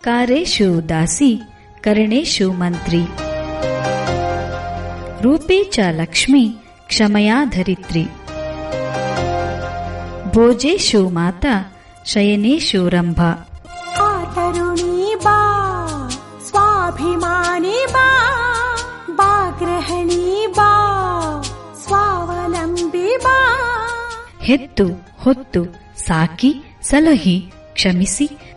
ಕಾರೇಶು ದಾಸಿ ಕರಣೇಶು ಮಂತ್ರಿ ರೂಪೇ ಚ ಲಕ್ಷ್ಮಿ ಕ್ಷಮಯಾ ಧರಿತ್ರಿ ಭೋಜೇಶು ಮಾತಾ ಶಯನೇಶು ರಂಭಾ तरुणी बा स्वाभिमानी बा बा गृहिणी बा स्वावलम्बी बा ಹೆತ್ತು ಹೊತ್ತು ಸಾಕಿ ಸಲಹಿ ಕ್ಷಮಿಸಿ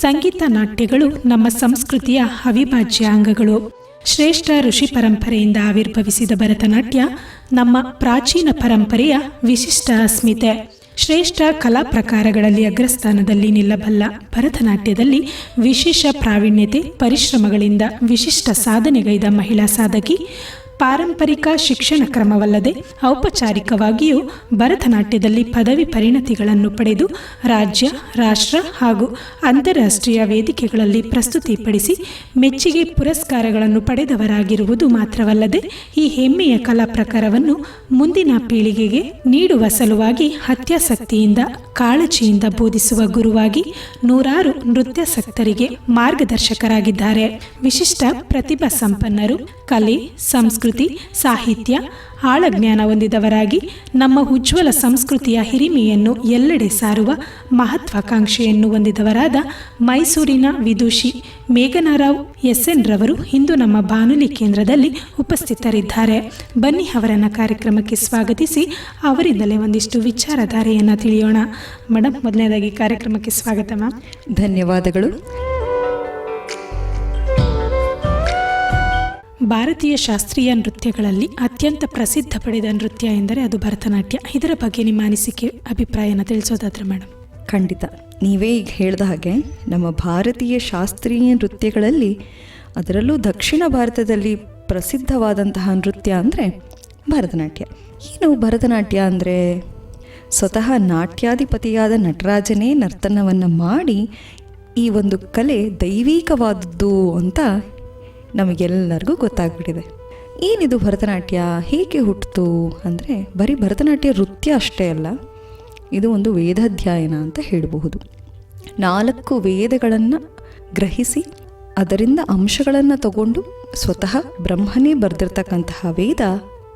ಸಂಗೀತ ನಾಟ್ಯಗಳು ನಮ್ಮ ಸಂಸ್ಕೃತಿಯ ಅವಿಭಾಜ್ಯ ಅಂಗಗಳು ಶ್ರೇಷ್ಠ ಋಷಿ ಪರಂಪರೆಯಿಂದ ಆವಿರ್ಭವಿಸಿದ ಭರತನಾಟ್ಯ ನಮ್ಮ ಪ್ರಾಚೀನ ಪರಂಪರೆಯ ವಿಶಿಷ್ಟ ಅಸ್ಮಿತೆ. ಶ್ರೇಷ್ಠ ಕಲಾ ಪ್ರಕಾರಗಳಲ್ಲಿ ಅಗ್ರಸ್ಥಾನದಲ್ಲಿ ನಿಲ್ಲಬಲ್ಲ ಭರತನಾಟ್ಯದಲ್ಲಿ ವಿಶೇಷ ಪ್ರಾವೀಣ್ಯತೆ, ಪರಿಶ್ರಮಗಳಿಂದ ವಿಶಿಷ್ಟ ಸಾಧನೆಗೈದ ಮಹಿಳಾ ಸಾಧಕಿ ಪಾರಂಪರಿಕ ಶಿಕ್ಷಣ ಕ್ರಮವಲ್ಲದೆ ಔಪಚಾರಿಕವಾಗಿಯೂ ಭರತನಾಟ್ಯದಲ್ಲಿ ಪದವಿ ಪರಿಣತಿಗಳನ್ನು ಪಡೆದು ರಾಜ್ಯ, ರಾಷ್ಟ್ರ ಹಾಗೂ ಅಂತಾರಾಷ್ಟ್ರೀಯ ವೇದಿಕೆಗಳಲ್ಲಿ ಪ್ರಸ್ತುತಿಪಡಿಸಿ ಮೆಚ್ಚುಗೆ ಪುರಸ್ಕಾರಗಳನ್ನು ಪಡೆದವರಾಗಿರುವುದು ಮಾತ್ರವಲ್ಲದೆ ಈ ಹೆಮ್ಮೆಯ ಕಲಾ ಪ್ರಕಾರವನ್ನು ಮುಂದಿನ ಪೀಳಿಗೆಗೆ ನೀಡುವ ಸಲುವಾಗಿ ಹತ್ಯಾಸಕ್ತಿಯಿಂದ, ಕಾಳಜಿಯಿಂದ ಬೋಧಿಸುವ ಗುರುವಾಗಿ ನೂರಾರು ನೃತ್ಯಾಸಕ್ತರಿಗೆ ಮಾರ್ಗದರ್ಶಕರಾಗಿದ್ದಾರೆ. ವಿಶಿಷ್ಟ ಪ್ರತಿಭಾ ಸಂಪನ್ನರು, ಕಲೆ, ಸಂಸ್ಕೃತಿ ಸಾಹಿತ್ಯ, ಆಳಜ್ಞಾನ ಹೊಂದಿದವರಾಗಿ ನಮ್ಮ ಉಜ್ವಲ ಸಂಸ್ಕೃತಿಯ ಹಿರಿಮೆಯನ್ನು ಎಲ್ಲೆಡೆ ಸಾರುವ ಮಹತ್ವಾಕಾಂಕ್ಷೆಯನ್ನು ಹೊಂದಿದವರಾದ ಮೈಸೂರಿನ ವಿದುಷಿ ಮೇಘನಾರಾವ್ ಎಸ್ ಎನ್ ರವರು ಇಂದು ನಮ್ಮ ಬಾನುಲಿ ಕೇಂದ್ರದಲ್ಲಿ ಉಪಸ್ಥಿತರಿದ್ದಾರೆ. ಬನ್ನಿ ಅವರನ್ನ ಕಾರ್ಯಕ್ರಮಕ್ಕೆ ಸ್ವಾಗತಿಸಿ, ಅವರಿಂದಲೇ ಒಂದಿಷ್ಟು ವಿಚಾರಧಾರೆಯನ್ನು ತಿಳಿಯೋಣ. ಮೇಡಮ್ ಮೊದಲನೇದಾಗಿ ಕಾರ್ಯಕ್ರಮಕ್ಕೆ ಸ್ವಾಗತ ಮ್ಯಾಮ್. ಧನ್ಯವಾದಗಳು. ಭಾರತೀಯ ಶಾಸ್ತ್ರೀಯ ನೃತ್ಯಗಳಲ್ಲಿ ಅತ್ಯಂತ ಪ್ರಸಿದ್ಧ ಪಡೆದ ನೃತ್ಯ ಎಂದರೆ ಅದು ಭರತನಾಟ್ಯ. ಇದರ ಬಗ್ಗೆ ನಿಮ್ಮ ಅನಿಸಿಕೆ, ಅಭಿಪ್ರಾಯನ ತಿಳಿಸೋದಾದ್ರೆ ಮೇಡಮ್ ಖಂಡಿತ. ನೀವೇ ಈಗ ಹೇಳಿದ ಹಾಗೆ ನಮ್ಮ ಭಾರತೀಯ ಶಾಸ್ತ್ರೀಯ ನೃತ್ಯಗಳಲ್ಲಿ ಅದರಲ್ಲೂ ದಕ್ಷಿಣ ಭಾರತದಲ್ಲಿ ಪ್ರಸಿದ್ಧವಾದಂತಹ ನೃತ್ಯ ಅಂದರೆ ಭರತನಾಟ್ಯ. ಏನು ಭರತನಾಟ್ಯ ಅಂದರೆ? ಸ್ವತಃ ನಾಟ್ಯಾಧಿಪತಿಯಾದ ನಟರಾಜನೇ ನರ್ತನವನ್ನು ಮಾಡಿ ಈ ಒಂದು ಕಲೆ ದೈವಿಕವಾದದ್ದು ಅಂತ ನಮಗೆಲ್ಲರಿಗೂ ಗೊತ್ತಾಗ್ಬಿಟ್ಟಿದೆ. ಏನಿದು ಭರತನಾಟ್ಯ? ಹೇಗೆ ಹುಟ್ಟಿತು ಅಂದರೆ ಬರೀ ಭರತನಾಟ್ಯ ನೃತ್ಯ ಅಷ್ಟೇ ಅಲ್ಲ, ಇದು ಒಂದು ವೇದಾಧ್ಯಯನ ಅಂತ ಹೇಳಬಹುದು. ನಾಲ್ಕು ವೇದಗಳನ್ನು ಗ್ರಹಿಸಿ, ಅದರಿಂದ ಅಂಶಗಳನ್ನು ತಗೊಂಡು ಸ್ವತಃ ಬ್ರಹ್ಮನೇ ಬರೆದಿರ್ತಕ್ಕಂತಹ ವೇದ,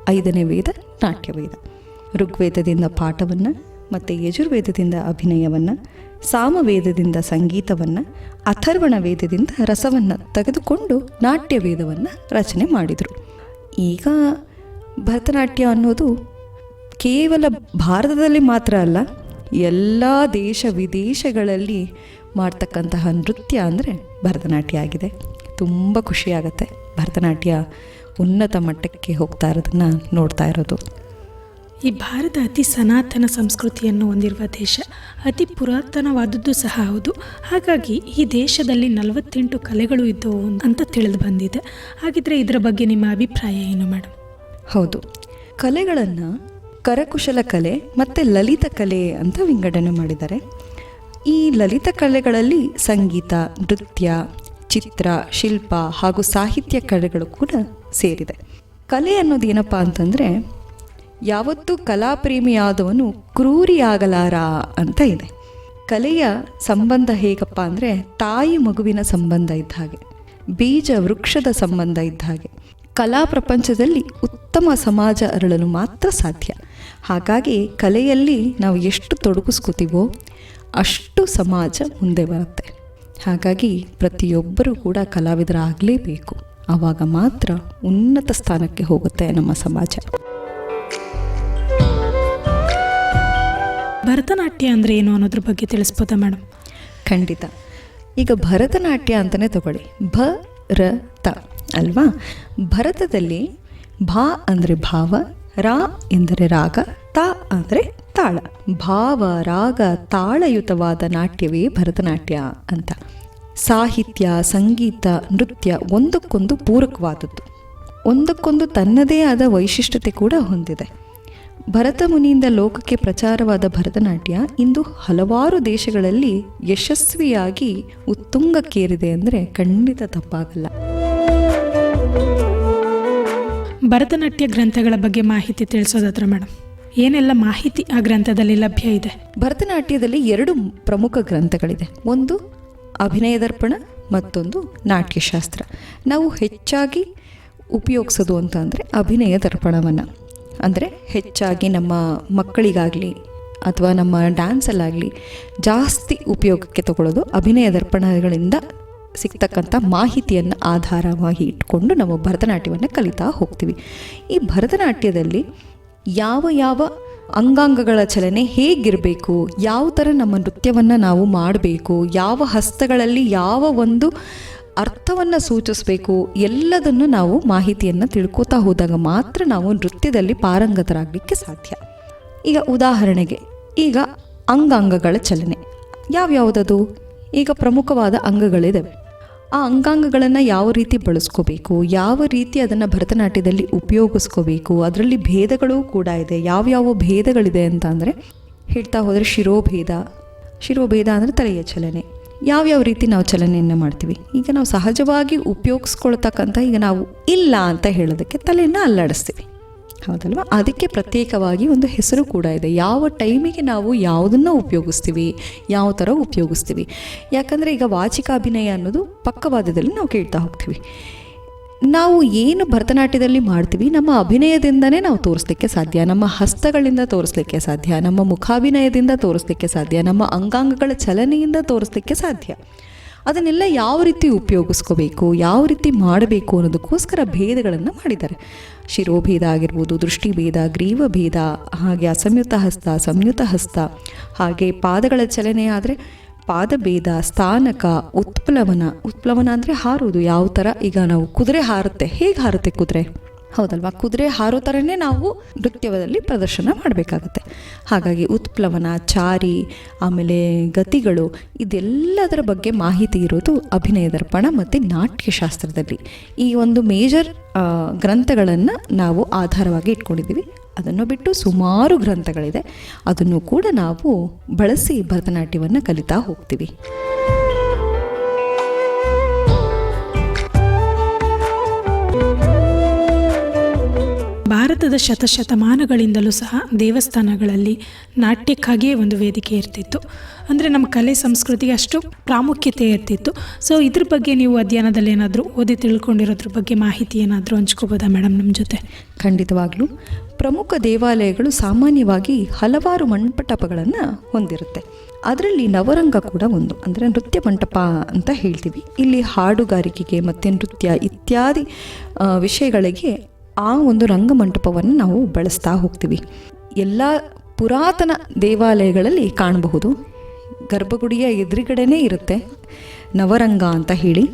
ಐದನೇ ವೇದ ನಾಟ್ಯವೇದ ಋಗ್ವೇದದಿಂದ ಪಾಠವನ್ನು ಮತ್ತು ಯಜುರ್ವೇದದಿಂದ ಅಭಿನಯವನ್ನು ಸಾಮವೇದದಿಂದ ಸಂಗೀತವನ್ನು ಅಥರ್ವಣ ವೇದದಿಂದ ರಸವನ್ನು ತೆಗೆದುಕೊಂಡು ನಾಟ್ಯ ವೇದವನ್ನು ರಚನೆ ಮಾಡಿದರು. ಈಗ ಭರತನಾಟ್ಯ ಅನ್ನೋದು ಕೇವಲ ಭಾರತದಲ್ಲಿ ಮಾತ್ರ ಅಲ್ಲ, ಎಲ್ಲ ದೇಶ ವಿದೇಶಗಳಲ್ಲಿ ಮಾಡ್ತಕ್ಕಂತಹ ನೃತ್ಯ ಅಂದರೆ ಭರತನಾಟ್ಯ ಆಗಿದೆ. ತುಂಬ ಖುಷಿಯಾಗತ್ತೆ ಭರತನಾಟ್ಯ ಉನ್ನತ ಮಟ್ಟಕ್ಕೆ ಹೋಗ್ತಾ ಇರೋದನ್ನು ನೋಡ್ತಾ ಇರೋದು. ಈ ಭಾರತ ಅತಿ ಸನಾತನ ಸಂಸ್ಕೃತಿಯನ್ನು ಹೊಂದಿರುವ ದೇಶ, ಅತಿ ಪುರಾತನವಾದದ್ದು ಸಹ ಹೌದು. ಹಾಗಾಗಿ ಈ ದೇಶದಲ್ಲಿ ನಲವತ್ತೆಂಟು ಕಲೆಗಳು ಇದ್ದವು ಅಂತ ತಿಳಿದು ಬಂದಿದೆ. ಹಾಗಿದ್ರೆ ಇದರ ಬಗ್ಗೆ ನಿಮ್ಮ ಅಭಿಪ್ರಾಯ ಏನು ಮೇಡಮ್ ಹೌದು. ಕಲೆಗಳನ್ನು ಕರಕುಶಲ ಕಲೆ ಮತ್ತು ಲಲಿತ ಕಲೆ ಅಂತ ವಿಂಗಡಣೆ ಮಾಡಿದ್ದಾರೆ. ಈ ಲಲಿತ ಕಲೆಗಳಲ್ಲಿ ಸಂಗೀತ, ನೃತ್ಯ, ಚಿತ್ರ, ಶಿಲ್ಪ ಹಾಗೂ ಸಾಹಿತ್ಯ ಕಲೆಗಳು ಕೂಡ ಸೇರಿದೆ. ಕಲೆ ಅನ್ನೋದು ಏನಪ್ಪ ಅಂತಂದರೆ ಯಾವತ್ತೂ ಕಲಾಪ್ರೇಮಿಯಾದವನು ಕ್ರೂರಿಯಾಗಲಾರ ಅಂತ ಇದೆ. ಕಲೆಯ ಸಂಬಂಧ ಹೇಗಪ್ಪ ಅಂದರೆ ತಾಯಿ ಮಗುವಿನ ಸಂಬಂಧ ಇದ್ದ ಹಾಗೆ, ಬೀಜ ವೃಕ್ಷದ ಸಂಬಂಧ ಇದ್ದ ಹಾಗೆ. ಕಲಾ ಪ್ರಪಂಚದಲ್ಲಿ ಉತ್ತಮ ಸಮಾಜ ಅರಳಲು ಮಾತ್ರ ಸಾಧ್ಯ. ಹಾಗಾಗಿ ಕಲೆಯಲ್ಲಿ ನಾವು ಎಷ್ಟು ತೊಡಗಿಸ್ಕೋತೀವೋ ಅಷ್ಟು ಸಮಾಜ ಮುಂದೆ ಬರುತ್ತೆ. ಹಾಗಾಗಿ ಪ್ರತಿಯೊಬ್ಬರೂ ಕೂಡ ಕಲಾವಿದರಾಗಲೇಬೇಕು. ಆವಾಗ ಮಾತ್ರ ಉನ್ನತ ಸ್ಥಾನಕ್ಕೆ ಹೋಗುತ್ತೆ ನಮ್ಮ ಸಮಾಜ. ಭರತನಾಟ್ಯ ಅಂದರೆ ಏನು ಅನ್ನೋದ್ರ ಬಗ್ಗೆ ತಿಳಿಸ್ಬೋದಾ ಮೇಡಮ್? ಖಂಡಿತ. ಈಗ ಭರತನಾಟ್ಯ ಅಂತಲೇ ತಗೊಳ್ಳಿ. ಭ, ರ, ತ ಅಲ್ವಾ? ಭರತದಲ್ಲಿ ಭಾ ಅಂದರೆ ಭಾವ, ರಾ ಎಂದರೆ ರಾಗ, ತ ಅಂದರೆ ತಾಳ. ಭಾವ, ರಾಗ, ತಾಳಯುತವಾದ ನಾಟ್ಯವೇ ಭರತನಾಟ್ಯ ಅಂತ. ಸಾಹಿತ್ಯ, ಸಂಗೀತ, ನೃತ್ಯ ಒಂದಕ್ಕೊಂದು ಪೂರಕವಾದದ್ದು. ಒಂದಕ್ಕೊಂದು ತನ್ನದೇ ಆದ ವೈಶಿಷ್ಟ್ಯತೆ ಕೂಡ ಹೊಂದಿದೆ. ಭರತ ಮುನಿಯಿಂದ ಲೋಕಕ್ಕೆ ಪ್ರಚಾರವಾದ ಭರತನಾಟ್ಯ ಇಂದು ಹಲವಾರು ದೇಶಗಳಲ್ಲಿ ಯಶಸ್ವಿಯಾಗಿ ಉತ್ತುಂಗಕ್ಕೇರಿದೆ ಅಂದರೆ ಖಂಡಿತ ತಪ್ಪಾಗಲ್ಲ. ಭರತನಾಟ್ಯ ಗ್ರಂಥಗಳ ಬಗ್ಗೆ ಮಾಹಿತಿ ತಿಳಿಸೋದಾದ್ರೆ ಮೇಡಮ್ ಏನೆಲ್ಲ ಮಾಹಿತಿ ಆ ಗ್ರಂಥದಲ್ಲಿ ಲಭ್ಯ ಇದೆ? ಭರತನಾಟ್ಯದಲ್ಲಿ ಎರಡು ಪ್ರಮುಖ ಗ್ರಂಥಗಳಿದೆ. ಒಂದು ಅಭಿನಯ ದರ್ಪಣ ಮತ್ತೊಂದು ನಾಟ್ಯಶಾಸ್ತ್ರ. ನಾವು ಹೆಚ್ಚಾಗಿ ಉಪಯೋಗಿಸೋದು ಅಂತ ಅಂದರೆ ಅಭಿನಯ ದರ್ಪಣವನ್ನು. ಅಂದರೆ ಹೆಚ್ಚಾಗಿ ನಮ್ಮ ಮಕ್ಕಳಿಗಾಗಲಿ ಅಥವಾ ನಮ್ಮ ಡ್ಯಾನ್ಸಲ್ಲಾಗಲಿ ಜಾಸ್ತಿ ಉಪಯೋಗಕ್ಕೆ ತಗೊಳ್ಳೋದು ಅಭಿನಯ ದರ್ಪಣಗಳಿಂದ ಸಿಗ್ತಕ್ಕಂಥ ಮಾಹಿತಿಯನ್ನು ಆಧಾರವಾಗಿ ಇಟ್ಕೊಂಡು ನಾವು ಭರತನಾಟ್ಯವನ್ನು ಕಲಿತಾ ಹೋಗ್ತೀವಿ. ಈ ಭರತನಾಟ್ಯದಲ್ಲಿ ಯಾವ ಯಾವ ಅಂಗಾಂಗಗಳ ಚಲನೆ ಹೇಗಿರಬೇಕು, ಯಾವ ಥರ ನಮ್ಮ ನೃತ್ಯವನ್ನು ನಾವು ಮಾಡಬೇಕು, ಯಾವ ಹಸ್ತಗಳಲ್ಲಿ ಯಾವ ಒಂದು ಅರ್ಥವನ್ನು ಸೂಚಿಸಬೇಕು, ಎಲ್ಲದನ್ನು ನಾವು ಮಾಹಿತಿಯನ್ನು ತಿಳ್ಕೊತಾ ಹೋದಾಗ ಮಾತ್ರ ನಾವು ನೃತ್ಯದಲ್ಲಿ ಪಾರಂಗತರಾಗಲಿಕ್ಕೆ ಸಾಧ್ಯ. ಈಗ ಉದಾಹರಣೆಗೆ, ಈಗ ಅಂಗಾಂಗಗಳ ಚಲನೆ. ಯಾವ್ಯಾವುದದು ಈಗ ಪ್ರಮುಖವಾದ ಅಂಗಗಳಿದ್ದಾವೆ ಆ ಅಂಗಾಂಗಗಳನ್ನು ಯಾವ ರೀತಿ ಬಳಸ್ಕೋಬೇಕು, ಯಾವ ರೀತಿ ಅದನ್ನು ಭರತನಾಟ್ಯದಲ್ಲಿ ಉಪಯೋಗಿಸ್ಕೋಬೇಕು, ಅದರಲ್ಲಿ ಭೇದಗಳು ಕೂಡ ಇದೆ. ಯಾವ್ಯಾವ ಭೇದಗಳಿದೆ ಅಂತ ಅಂದರೆ ಹೇಳ್ತಾ ಹೋದರೆ ಶಿರೋಭೇದ. ಶಿರೋಭೇದ ಅಂದರೆ ತಲೆಯ ಚಲನೆ. ಯಾವ್ಯಾವ ರೀತಿ ನಾವು ಚಲನೆಯನ್ನು ಮಾಡ್ತೀವಿ? ಈಗ ನಾವು ಸಹಜವಾಗಿ ಉಪಯೋಗಿಸ್ಕೊಳ್ತಕ್ಕಂಥ ಈಗ ನಾವು ಇಲ್ಲ ಅಂತ ಹೇಳೋದಕ್ಕೆ ತಲೆಯನ್ನು ಅಲ್ಲಾಡಿಸ್ತೀವಿ. ಹೌದಲ್ವ? ಅದಕ್ಕೆ ಪ್ರತ್ಯೇಕವಾಗಿ ಒಂದು ಹೆಸರು ಕೂಡ ಇದೆ. ಯಾವ ಟೈಮಿಗೆ ನಾವು ಯಾವುದನ್ನು ಉಪಯೋಗಿಸ್ತೀವಿ? ಯಾವ ಥರ ಉಪಯೋಗಿಸ್ತೀವಿ? ಯಾಕಂದರೆ ಈಗ ವಾಚಿಕಾಭಿನಯ ಅನ್ನೋದು ಪಕ್ಕವಾದದಲ್ಲಿ ನಾವು ಕೇಳ್ತಾ ಹೋಗ್ತೀವಿ. ನಾವು ಏನು ಭರತನಾಟ್ಯದಲ್ಲಿ ಮಾಡ್ತೀವಿ, ನಮ್ಮ ಅಭಿನಯದಿಂದನೇ ನಾವು ತೋರಿಸ್ಲಿಕ್ಕೆ ಸಾಧ್ಯ, ನಮ್ಮ ಹಸ್ತಗಳಿಂದ ತೋರಿಸ್ಲಿಕ್ಕೆ ಸಾಧ್ಯ, ನಮ್ಮ ಮುಖಾಭಿನಯದಿಂದ ತೋರಿಸ್ಲಿಕ್ಕೆ ಸಾಧ್ಯ, ನಮ್ಮ ಅಂಗಾಂಗಗಳ ಚಲನೆಯಿಂದ ತೋರಿಸ್ಲಿಕ್ಕೆ ಸಾಧ್ಯ. ಅದನ್ನೆಲ್ಲ ಯಾವ ರೀತಿ ಉಪಯೋಗಿಸ್ಕೋಬೇಕು, ಯಾವ ರೀತಿ ಮಾಡಬೇಕು ಅನ್ನೋದಕ್ಕೋಸ್ಕರ ಭೇದಗಳನ್ನು ಮಾಡಿದ್ದಾರೆ. ಶಿರೋಭೇದ ಆಗಿರ್ಬೋದು, ದೃಷ್ಟಿಭೇದ, ಗ್ರೀವಭೇದ, ಹಾಗೆ ಅಸಂಯುತ ಹಸ್ತ, ಸಂಯುತ ಹಸ್ತ, ಹಾಗೆ ಪಾದಗಳ ಚಲನೆ ಆದರೆ ಪಾದಭೇದ, ಸ್ಥಾನಕ, ಉತ್ಪ್ಲವನ. ಉತ್ಪ್ಲವನ ಅಂದರೆ ಹಾರುವುದು. ಯಾವ ಥರ? ಈಗ ನಾವು ಕುದುರೆ ಹಾರುತ್ತೆ. ಹೇಗೆ ಹಾರುತ್ತೆ ಕುದುರೆ? ಹೌದಲ್ವಾ? ಕುದುರೆ ಹಾರೋ ಥರನೇ ನಾವು ನೃತ್ಯದಲ್ಲಿ ಪ್ರದರ್ಶನ ಮಾಡಬೇಕಾಗತ್ತೆ. ಹಾಗಾಗಿ ಉತ್ಪ್ಲವನ, ಚಾರಿ, ಆಮೇಲೆ ಗತಿಗಳು ಇದೆಲ್ಲದರ ಬಗ್ಗೆ ಮಾಹಿತಿ ಇರೋದು ಅಭಿನಯ ದರ್ಪಣ ಮತ್ತು ನಾಟ್ಯಶಾಸ್ತ್ರದಲ್ಲಿ. ಈ ಒಂದು ಮೇಜರ್ ಗ್ರಂಥಗಳನ್ನು ನಾವು ಆಧಾರವಾಗಿ ಇಟ್ಕೊಂಡಿದ್ದೀವಿ. ಅದನ್ನು ಬಿಟ್ಟು ಸುಮಾರು ಗ್ರಂಥಗಳಿದೆ. ಅದನ್ನು ಕೂಡ ನಾವು ಬಳಸಿ ಭರತನಾಟ್ಯವನ್ನು ಕಲಿತಾ ಹೋಗ್ತೀವಿ. ಭಾರತದ ಶತಶತಮಾನಗಳಿಂದಲೂ ಸಹ ದೇವಸ್ಥಾನಗಳಲ್ಲಿ ನಾಟ್ಯಕ್ಕಾಗಿಯೇ ಒಂದು ವೇದಿಕೆ ಇರ್ತಿತ್ತು. ಅಂದರೆ ನಮ್ಮ ಕಲೆ ಸಂಸ್ಕೃತಿಗೆ ಅಷ್ಟು ಪ್ರಾಮುಖ್ಯತೆ ಇರ್ತಿತ್ತು. ಸೊ ಇದ್ರ ಬಗ್ಗೆ ನೀವು ಅಧ್ಯಯನದಲ್ಲಿ ಏನಾದರೂ ಓದಿ ತಿಳ್ಕೊಂಡಿರೋದ್ರ ಬಗ್ಗೆ ಮಾಹಿತಿ ಏನಾದರೂ ಹಂಚ್ಕೋಬೋದಾ ಮೇಡಮ್ ನಮ್ಮ ಜೊತೆ? ಖಂಡಿತವಾಗ್ಲೂ. ಪ್ರಮುಖ ದೇವಾಲಯಗಳು ಸಾಮಾನ್ಯವಾಗಿ ಹಲವಾರು ಮಂಟಪಗಳನ್ನು ಹೊಂದಿರುತ್ತೆ. ಅದರಲ್ಲಿ ನವರಂಗ ಕೂಡ ಒಂದು, ಅಂದರೆ ನೃತ್ಯ ಮಂಟಪ ಅಂತ ಹೇಳ್ತೀವಿ. ಇಲ್ಲಿ ಹಾಡುಗಾರಿಕೆಗೆ ಮತ್ತು ನೃತ್ಯ ಇತ್ಯಾದಿ ವಿಷಯಗಳಿಗೆ ಆ ಒಂದು ರಂಗಮಂಟಪವನ್ನು ನಾವು ಬಳಸ್ತಾ ಹೋಗ್ತೀವಿ. ಎಲ್ಲ ಪುರಾತನ ದೇವಾಲಯಗಳಲ್ಲಿ ಕಾಣಬಹುದು. ಗರ್ಭಗುಡಿಯ ಎದುರುಗಡೆನೇ ಇರುತ್ತೆ. ನವರಂಗ ಅಂತ ಹೇಳಿ.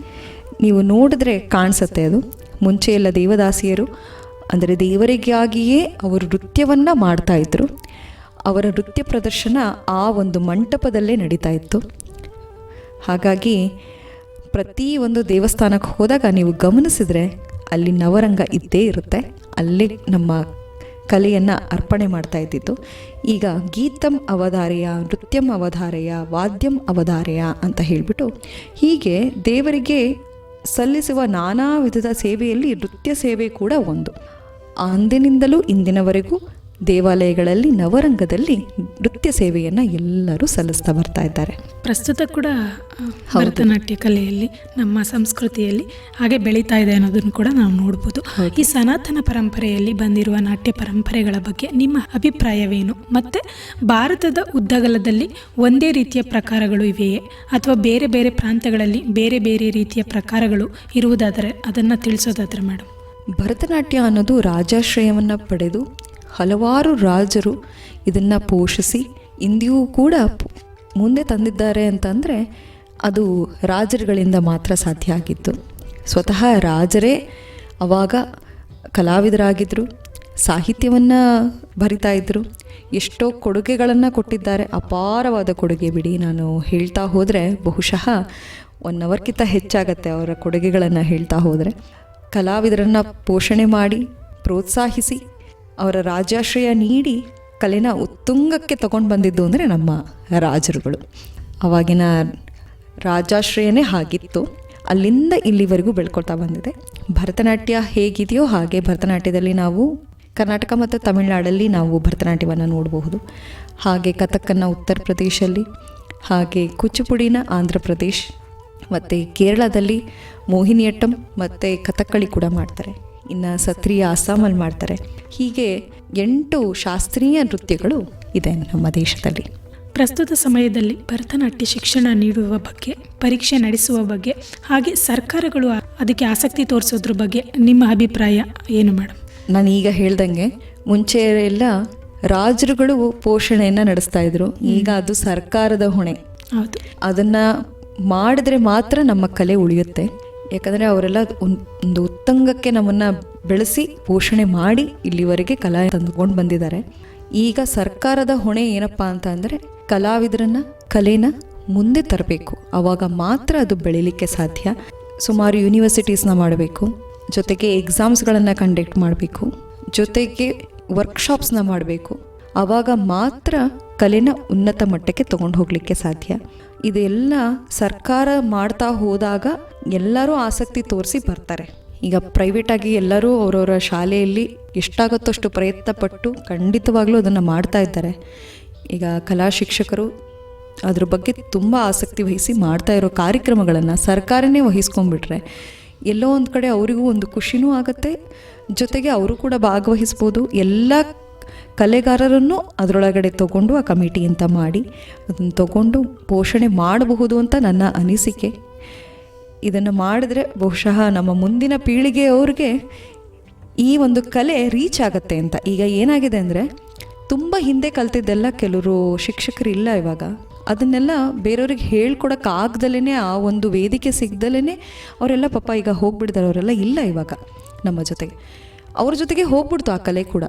ನೀವು ನೋಡಿದ್ರೆ ಕಾಣಿಸುತ್ತೆ ಅದು. ಮುಂಚೆ ಎಲ್ಲ ದೇವದಾಸಿಯರು, ಅಂದರೆ ದೇವರಿಗಾಗಿಯೇ ಅವರು ನೃತ್ಯವನ್ನು ಇದ್ದರು ಅವರ ನೃತ್ಯ ಪ್ರದರ್ಶನ ಆ ಒಂದು ಮಂಟಪದಲ್ಲೇ ನಡೀತಾ ಇತ್ತು. ಹಾಗಾಗಿ ಪ್ರತಿ ಒಂದು ದೇವಸ್ಥಾನಕ್ಕೆ ಹೋದಾಗ ನೀವು ಗಮನಿಸಿದ್ರೆ ಅಲ್ಲಿ ನವರಂಗ ಇದ್ದೇ ಇರುತ್ತೆ. ಅಲ್ಲಿ ನಮ್ಮ ಕಲೆಯನ್ನು ಅರ್ಪಣೆ ಮಾಡ್ತಾ ಇದ್ದಿತ್ತು ಈಗ ಗೀತಂ ಅವಧಾರೆಯ, ನೃತ್ಯಂ ಅವಧಾರೆಯ, ವಾದ್ಯಂ ಅವಧಾರೆಯ ಅಂತ ಹೇಳಿಬಿಟ್ಟು ಹೀಗೆ ದೇವರಿಗೆ ಸಲ್ಲಿಸುವ ನಾನಾ ವಿಧದ ಸೇವೆಯಲ್ಲಿ ನೃತ್ಯ ಸೇವೆ ಕೂಡ ಒಂದು. ಅಂದಿನಿಂದಲೂ ಇಂದಿನವರೆಗೂ ದೇವಾಲಯಗಳಲ್ಲಿ ನವರಂಗದಲ್ಲಿ ನೃತ್ಯ ಸೇವೆಯನ್ನು ಎಲ್ಲರೂ ಸಲ್ಲಿಸ್ತಾ ಬರ್ತಾ ಇದ್ದಾರೆ. ಪ್ರಸ್ತುತ ಕೂಡ ಭರತನಾಟ್ಯ ಕಲೆಯಲ್ಲಿ ನಮ್ಮ ಸಂಸ್ಕೃತಿಯಲ್ಲಿ ಹಾಗೆ ಬೆಳೀತಾ ಇದೆ ಅನ್ನೋದನ್ನು ಕೂಡ ನಾವು ನೋಡ್ಬೋದು. ಈ ಸನಾತನ ಪರಂಪರೆಯಲ್ಲಿ ಬಂದಿರುವ ನಾಟ್ಯ ಪರಂಪರೆಗಳ ಬಗ್ಗೆ ನಿಮ್ಮ ಅಭಿಪ್ರಾಯವೇನು? ಮತ್ತು ಭಾರತದ ಉದ್ದಗಲದಲ್ಲಿ ಒಂದೇ ರೀತಿಯ ಪ್ರಕಾರಗಳು ಇವೆಯೇ? ಅಥವಾ ಬೇರೆ ಬೇರೆ ಪ್ರಾಂತ್ಯಗಳಲ್ಲಿ ಬೇರೆ ಬೇರೆ ರೀತಿಯ ಪ್ರಕಾರಗಳು ಇರುವುದಾದರೆ ಅದನ್ನು ತಿಳಿಸೋದಾದರೆ ಮೇಡಮ್. ಭರತನಾಟ್ಯ ಅನ್ನೋದು ರಾಜಾಶ್ರಯವನ್ನು ಪಡೆದು ಹಲವಾರು ರಾಜರು ಇದನ್ನು ಪೋಷಿಸಿ ಇಂದಿಯೂ ಕೂಡ ಮುಂದೆ ತಂದಿದ್ದಾರೆ ಅಂತಂದರೆ ಅದು ರಾಜರುಗಳಿಂದ ಮಾತ್ರ ಸಾಧ್ಯ ಆಗಿತ್ತು ಸ್ವತಃ ರಾಜರೇ ಅವಾಗ ಕಲಾವಿದರಾಗಿದ್ದರು ಸಾಹಿತ್ಯವನ್ನು ಬರಿತಾ ಇದ್ದರು ಎಷ್ಟೋ ಕೊಡುಗೆಗಳನ್ನು ಕೊಟ್ಟಿದ್ದಾರೆ. ಅಪಾರವಾದ ಕೊಡುಗೆ ಬಿಡಿ, ನಾನು ಹೇಳ್ತಾ ಹೋದರೆ ಬಹುಶಃ ಒನ್ ಅವರ್ಗಿಂತ ಹೆಚ್ಚಾಗತ್ತೆ ಅವರ ಕೊಡುಗೆಗಳನ್ನು ಹೇಳ್ತಾ ಹೋದರೆ. ಕಲಾವಿದರನ್ನು ಪೋಷಣೆ ಮಾಡಿ, ಪ್ರೋತ್ಸಾಹಿಸಿ ಅವರ ರಾಜಾಶ್ರಯ ನೀಡಿ ಕಲೆನ ಉತ್ತುಂಗಕ್ಕೆ ತಗೊಂಡು ಬಂದಿದ್ದು ಅಂದರೆ ನಮ್ಮ ರಾಜರುಗಳು. ಅವಾಗಿನ ರಾಜಾಶ್ರಯನೇ ಹಾಗಿತ್ತು. ಅಲ್ಲಿಂದ ಇಲ್ಲಿವರೆಗೂ ಬೆಳ್ಕೊಳ್ತಾ ಬಂದಿದೆ. ಭರತನಾಟ್ಯ ಹೇಗಿದೆಯೋ ಹಾಗೆ ಭರತನಾಟ್ಯದಲ್ಲಿ ನಾವು ಕರ್ನಾಟಕ ಮತ್ತು ತಮಿಳುನಾಡಲ್ಲಿ ನಾವು ಭರತನಾಟ್ಯವನ್ನು ನೋಡಬಹುದು. ಹಾಗೆ ಕಥಕ್ಕನ್ನು ಉತ್ತರ ಪ್ರದೇಶಲ್ಲಿ, ಹಾಗೆ ಕುಚಿಪುಡಿನ ಆಂಧ್ರ ಪ್ರದೇಶ್, ಮತ್ತು ಕೇರಳದಲ್ಲಿ ಮೋಹಿನಿಯಟ್ಟಂ ಮತ್ತು ಕಥಕ್ಕಳಿ ಕೂಡ ಮಾಡ್ತಾರೆ. ಇನ್ನು ಸತ್ರಿಯ ಅಸ್ಸಾಮಲ್ಲಿ ಮಾಡ್ತಾರೆ. ಹೀಗೆ ಎಂಟು ಶಾಸ್ತ್ರೀಯ ನೃತ್ಯಗಳು ಇದೆ ನಮ್ಮ ದೇಶದಲ್ಲಿ. ಪ್ರಸ್ತುತ ಸಮಯದಲ್ಲಿ ಭರತನಾಟ್ಯ ಶಿಕ್ಷಣ ನೀಡುವ ಬಗ್ಗೆ ಪರೀಕ್ಷೆ ನಡೆಸುವ ಬಗ್ಗೆ ಹಾಗೆ ಸರ್ಕಾರಗಳು ಅದಕ್ಕೆ ಆಸಕ್ತಿ ತೋರಿಸೋದ್ರ ಬಗ್ಗೆ ನಿಮ್ಮ ಅಭಿಪ್ರಾಯ ಏನು ಮೇಡಮ್ ನಾನು ಈಗ ಹೇಳ್ದಂಗೆ ಮುಂಚೆ ಎಲ್ಲ ರಾಜರುಗಳು ಪೋಷಣೆಯನ್ನು ನಡೆಸ್ತಾ ಇದ್ರು. ಈಗ ಅದು ಸರ್ಕಾರದ ಹೊಣೆ. ಹೌದು. ಅದನ್ನು ಮಾಡಿದ್ರೆ ಮಾತ್ರ ನಮ್ಮ ಕಲೆ ಉಳಿಯುತ್ತೆ. ಯಾಕಂದರೆ ಅವರೆಲ್ಲ ಒಂದ್- ಉತ್ತಂಗಕ್ಕೆ ನಮ್ಮನ್ನು ಬೆಳೆಸಿ ಪೋಷಣೆ ಮಾಡಿ ಇಲ್ಲಿವರೆಗೆ ಕಲಾ ತಂದುಕೊಂಡು ಬಂದಿದ್ದಾರೆ. ಈಗ ಸರ್ಕಾರದ ಹೊಣೆ ಏನಪ್ಪ ಅಂತ ಅಂದರೆ ಕಲಾವಿದರನ್ನ, ಕಲೆನ ಮುಂದೆ ತರಬೇಕು. ಆವಾಗ ಮಾತ್ರ ಅದು ಬೆಳೀಲಿಕ್ಕೆ ಸಾಧ್ಯ. ಸುಮಾರು ಯೂನಿವರ್ಸಿಟೀಸ್ನ ಮಾಡಬೇಕು. ಜೊತೆಗೆ ಎಕ್ಸಾಮ್ಸ್ಗಳನ್ನು ಕಂಡಕ್ಟ್ ಮಾಡಬೇಕು. ಜೊತೆಗೆ ವರ್ಕ್ಶಾಪ್ಸ್ನ ಮಾಡಬೇಕು. ಆವಾಗ ಮಾತ್ರ ಕಲೆನ ಉನ್ನತ ಮಟ್ಟಕ್ಕೆ ತಗೊಂಡು ಹೋಗಲಿಕ್ಕೆ ಸಾಧ್ಯ. ಇದೆಲ್ಲ ಸರ್ಕಾರ ಮಾಡ್ತಾ ಹೋದಾಗ ಎಲ್ಲರೂ ಆಸಕ್ತಿ ತೋರಿಸಿ ಬರ್ತಾರೆ. ಈಗ ಪ್ರೈವೇಟಾಗಿ ಎಲ್ಲರೂ ಅವರವರ ಶಾಲೆಯಲ್ಲಿ ಎಷ್ಟಾಗುತ್ತೋ ಅಷ್ಟು ಪ್ರಯತ್ನ ಪಟ್ಟು ಖಂಡಿತವಾಗ್ಲೂ ಅದನ್ನು ಮಾಡ್ತಾ ಇದ್ದಾರೆ. ಈಗ ಕಲಾ ಶಿಕ್ಷಕರು ಅದ್ರ ಬಗ್ಗೆ ತುಂಬ ಆಸಕ್ತಿ ವಹಿಸಿ ಮಾಡ್ತಾ ಇರೋ ಕಾರ್ಯಕ್ರಮಗಳನ್ನು ಸರ್ಕಾರನೇ ವಹಿಸ್ಕೊಂಡ್ಬಿಟ್ರೆ ಎಲ್ಲೋ ಒಂದು ಕಡೆ ಅವರಿಗೂ ಒಂದು ಖುಷಿನೂ ಆಗುತ್ತೆ. ಜೊತೆಗೆ ಅವರು ಕೂಡ ಭಾಗವಹಿಸ್ಬೋದು. ಎಲ್ಲ ಕಲೆಗಾರರನ್ನು ಅದರೊಳಗಡೆ ತಗೊಂಡು ಆ ಕಮಿಟಿ ಅಂತ ಮಾಡಿ, ಅದನ್ನು ತಗೊಂಡು ಪೋಷಣೆ ಮಾಡಬಹುದು ಅಂತ ನನ್ನ ಅನಿಸಿಕೆ. ಇದನ್ನು ಮಾಡಿದ್ರೆ ಬಹುಶಃ ನಮ್ಮ ಮುಂದಿನ ಪೀಳಿಗೆಯವ್ರಿಗೆ ಈ ಒಂದು ಕಲೆ ರೀಚ್ ಆಗುತ್ತೆ ಅಂತ. ಈಗ ಏನಾಗಿದೆ ಅಂದರೆ, ತುಂಬ ಹಿಂದೆ ಕಲ್ತಿದ್ದೆಲ್ಲ ಕೆಲವರು ಶಿಕ್ಷಕರು ಇಲ್ಲ ಇವಾಗ. ಅದನ್ನೆಲ್ಲ ಬೇರೆಯವ್ರಿಗೆ ಹೇಳ್ಕೊಡೋಕ್ಕಾಗ್ದಲೇ ಆ ಒಂದು ವೇದಿಕೆ ಸಿಗ್ದಲೇ ಅವರೆಲ್ಲ ಪಾಪ ಈಗ ಹೋಗ್ಬಿಡ್ತಾರೆ. ಅವರೆಲ್ಲ ಇಲ್ಲ ಇವಾಗ ನಮ್ಮ ಜೊತೆಗೆ. ಅವ್ರ ಜೊತೆಗೆ ಹೋಗ್ಬಿಡ್ತು ಆ ಕಲೆ ಕೂಡ.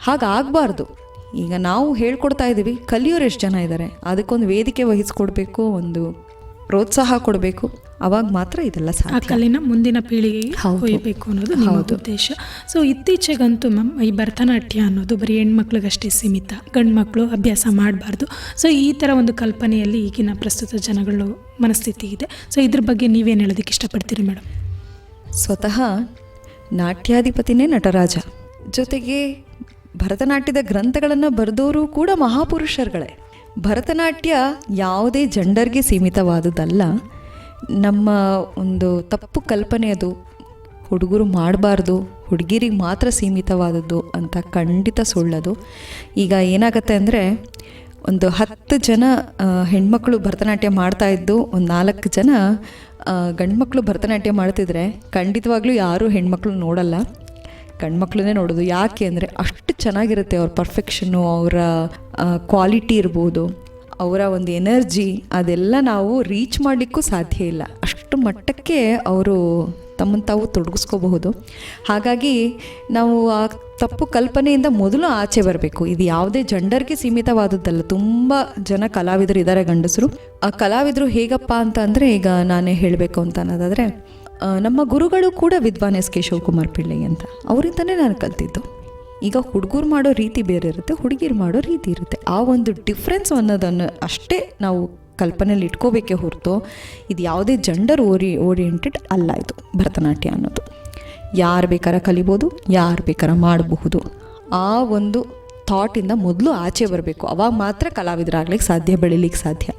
ಹಾಗಾಗಬಾರ್ದು. ಈಗ ನಾವು ಹೇಳ್ಕೊಡ್ತಾ ಇದ್ದೀವಿ ಕಲಿಯೋರು ಎಷ್ಟು ಜನ ಇದ್ದಾರೆ ಅದಕ್ಕೊಂದು ವೇದಿಕೆ ವಹಿಸ್ಕೊಡ್ಬೇಕು ಒಂದು ಪ್ರೋತ್ಸಾಹ ಕೊಡಬೇಕು. ಅವಾಗ ಮಾತ್ರ ಇದೆಲ್ಲ ಆ ಕಲೆನ ಮುಂದಿನ ಪೀಳಿಗೆಗೆ ಹೋಗಬೇಕು ಒಯ್ಯಬೇಕು ಅನ್ನೋದು ಹೌದು. ಉದ್ದೇಶ. ಸೊ ಇತ್ತೀಚೆಗಂತೂ ಮ್ಯಾಮ್ ಈ ಭರತನಾಟ್ಯ ಅನ್ನೋದು ಬರೀ ಹೆಣ್ಮಕ್ಳಿಗಷ್ಟೇ ಸೀಮಿತ. ಗಂಡು ಮಕ್ಕಳು ಅಭ್ಯಾಸ ಮಾಡಬಾರ್ದು. ಸೊ ಈ ಥರ ಒಂದು ಕಲ್ಪನೆಯಲ್ಲಿ ಈಗಿನ ಪ್ರಸ್ತುತ ಜನಗಳು ಮನಸ್ಥಿತಿ ಇದೆ. ಸೊ ಇದ್ರ ಬಗ್ಗೆ ನೀವೇನು ಹೇಳೋದಕ್ಕೆ ಇಷ್ಟಪಡ್ತೀರಿ ಮೇಡಮ್? ಸ್ವತಃ ನಾಟ್ಯಾಧಿಪತಿನೇ ನಟರಾಜ. ಜೊತೆಗೆ ಭರತನಾಟ್ಯದ ಗ್ರಂಥಗಳನ್ನು ಬರೆದವರು ಕೂಡ ಮಹಾಪುರುಷರುಗಳೇ. ಭರತನಾಟ್ಯ ಯಾವುದೇ ಜಂಡರ್ಗೆ ಸೀಮಿತವಾದುದಲ್ಲ, ನಮ್ಮ ಒಂದು ತಪ್ಪು ಕಲ್ಪನೆ ಅದು. ಹುಡುಗರು ಮಾಡಬಾರ್ದು, ಹುಡುಗಿರಿಗೆ ಮಾತ್ರ ಸೀಮಿತವಾದದ್ದು ಅಂತ ಖಂಡಿತ ಸುಳ್ಳದು. ಈಗ ಏನಾಗತ್ತೆ ಅಂದರೆ, ಒಂದು ಹತ್ತು ಜನ ಹೆಣ್ಮಕ್ಳು ಭರತನಾಟ್ಯ ಮಾಡ್ತಾ ಇದ್ದು, ಒಂದು ನಾಲ್ಕು ಜನ ಗಂಡ್ಮಕ್ಳು ಭರತನಾಟ್ಯ ಮಾಡ್ತಿದ್ರೆ ಖಂಡಿತವಾಗ್ಲೂ ಯಾರೂ ಹೆಣ್ಮಕ್ಳು ನೋಡಲ್ಲ. ಗಂಡ್ಮಕ್ಳನ್ನೇ ನೋಡೋದು ಯಾಕೆ ಅಂದರೆ ಅಷ್ಟು ಚೆನ್ನಾಗಿರುತ್ತೆ ಅವ್ರ ಪರ್ಫೆಕ್ಷನ್ನು ಅವರ ಕ್ವಾಲಿಟಿ ಇರ್ಬೋದು, ಅವರ ಒಂದು ಎನರ್ಜಿ ಅದೆಲ್ಲ ನಾವು ರೀಚ್ ಮಾಡಲಿಕ್ಕೂ ಸಾಧ್ಯ ಇಲ್ಲ. ಅಷ್ಟು ಮಟ್ಟಕ್ಕೆ ಅವರು ತಮ್ಮನ್ನು ತಾವು ತೊಡಗಿಸ್ಕೋಬಹುದು. ಹಾಗಾಗಿ ನಾವು ಆ ತಪ್ಪು ಕಲ್ಪನೆಯಿಂದ ಮೊದಲು ಆಚೆ ಬರಬೇಕು. ಇದು ಯಾವುದೇ ಜಂಡರ್ಗೆ ಸೀಮಿತವಾದದ್ದಲ್ಲ. ತುಂಬ ಜನ ಕಲಾವಿದರು ಇದ್ದಾರೆ ಗಂಡಸರು. ಆ ಕಲಾವಿದರು ಹೇಗಪ್ಪ ಅಂತ ಅಂದರೆ ಈಗ ನಾನೇ ಹೇಳಬೇಕು ಅಂತ ಅನ್ನೋದಾದರೆ ನಮ್ಮ ಗುರುಗಳು ಕೂಡ ವಿದ್ವಾನ್ ಎಸ್ ಕೆ ಶಿವಕುಮಾರ್ ಪಿಳ್ಳೆ ಅಂತ. ಅವರಿಂದನೇ ನಾನು ಕಲ್ತಿದ್ದು. ಈಗ ಹುಡುಗರು ಮಾಡೋ ರೀತಿ ಬೇರೆ ಇರುತ್ತೆ, ಹುಡುಗಿರು ಮಾಡೋ ರೀತಿ ಇರುತ್ತೆ. ಆ ಒಂದು ಡಿಫ್ರೆನ್ಸ್ ಅನ್ನೋದನ್ನು ಅಷ್ಟೇ ನಾವು ಕಲ್ಪನೆಯಲ್ಲಿ ಇಟ್ಕೋಬೇಕೇ ಹೊರತು, ಇದು ಯಾವುದೇ ಜಂಡರ್ ಓರಿ ಓರಿಯೆಂಟೆಡ್ ಅಲ್ಲ ಇದು ಭರತನಾಟ್ಯ ಅನ್ನೋದು. ಯಾರು ಬೇಕಾರ ಕಲಿಬೋದು, ಯಾರು ಬೇಕಾರ ಮಾಡಬಹುದು. ಆ ಒಂದು ಥಾಟಿಂದ ಮೊದಲು ಆಚೆ ಬರಬೇಕು. ಅವಾಗ ಮಾತ್ರ ಕಲಾವಿದರಾಗ್ಲಿಕ್ಕೆ ಸಾಧ್ಯ, ಬೆಳಿಲಿಕ್ಕೆ ಸಾಧ್ಯ.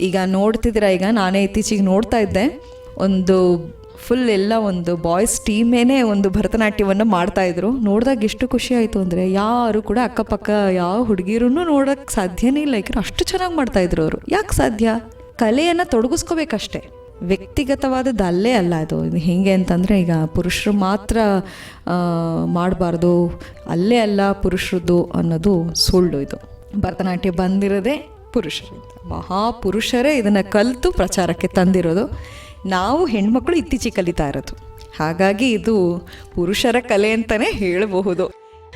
ಈಗ ನೋಡ್ತಿದ್ದೀರಾ, ಈಗ ನಾನೇ ಇತ್ತೀಚೆಗೆ ನೋಡ್ತಾ ಇದ್ದೆ. ಒಂದು ಫುಲ್ ಎಲ್ಲ ಒಂದು ಬಾಯ್ಸ್ ಟೀಮೇನೆ ಒಂದು ಭರತನಾಟ್ಯವನ್ನು ಮಾಡ್ತಾ ಇದ್ರು. ನೋಡಿದಾಗ ಎಷ್ಟು ಖುಷಿ ಆಯಿತು ಅಂದರೆ ಯಾರು ಕೂಡ ಅಕ್ಕಪಕ್ಕ ಯಾವ ಹುಡುಗಿರೂ ನೋಡೋಕ್ಕೆ ಸಾಧ್ಯನೇ ಇಲ್ಲ. ಯಾಕಂದ್ರೆ ಅಷ್ಟು ಚೆನ್ನಾಗಿ ಮಾಡ್ತಾ ಇದ್ರು ಅವರು. ಯಾಕೆ ಸಾಧ್ಯ? ಕಲೆಯನ್ನು ತೊಡಗಿಸ್ಕೋಬೇಕಷ್ಟೆ. ವ್ಯಕ್ತಿಗತವಾದದ್ದು ಅಲ್ಲೇ ಅಲ್ಲ ಅದು. ಹೆಂಗೆ ಅಂತಂದರೆ ಈಗ ಪುರುಷರು ಮಾತ್ರ ಮಾಡಬಾರ್ದು. ಅಲ್ಲೇ ಅಲ್ಲ ಪುರುಷರದ್ದು ಅನ್ನೋದು ಸುಳ್ಳು ಇದು. ಭರತನಾಟ್ಯ ಬಂದಿರೋದೇ ಪುರುಷರಿಂದ. ಮಹಾಪುರುಷರೇ ಇದನ್ನು ಕಲಿತು ಪ್ರಚಾರಕ್ಕೆ ತಂದಿರೋದು. ನಾವು ಹೆಣ್ಮಕ್ಳು ಇತ್ತೀಚೆಗೆ ಕಲಿತಾ ಇರೋದು. ಹಾಗಾಗಿ ಇದು ಪುರುಷರ ಕಲೆ ಅಂತಲೇ ಹೇಳಬಹುದು.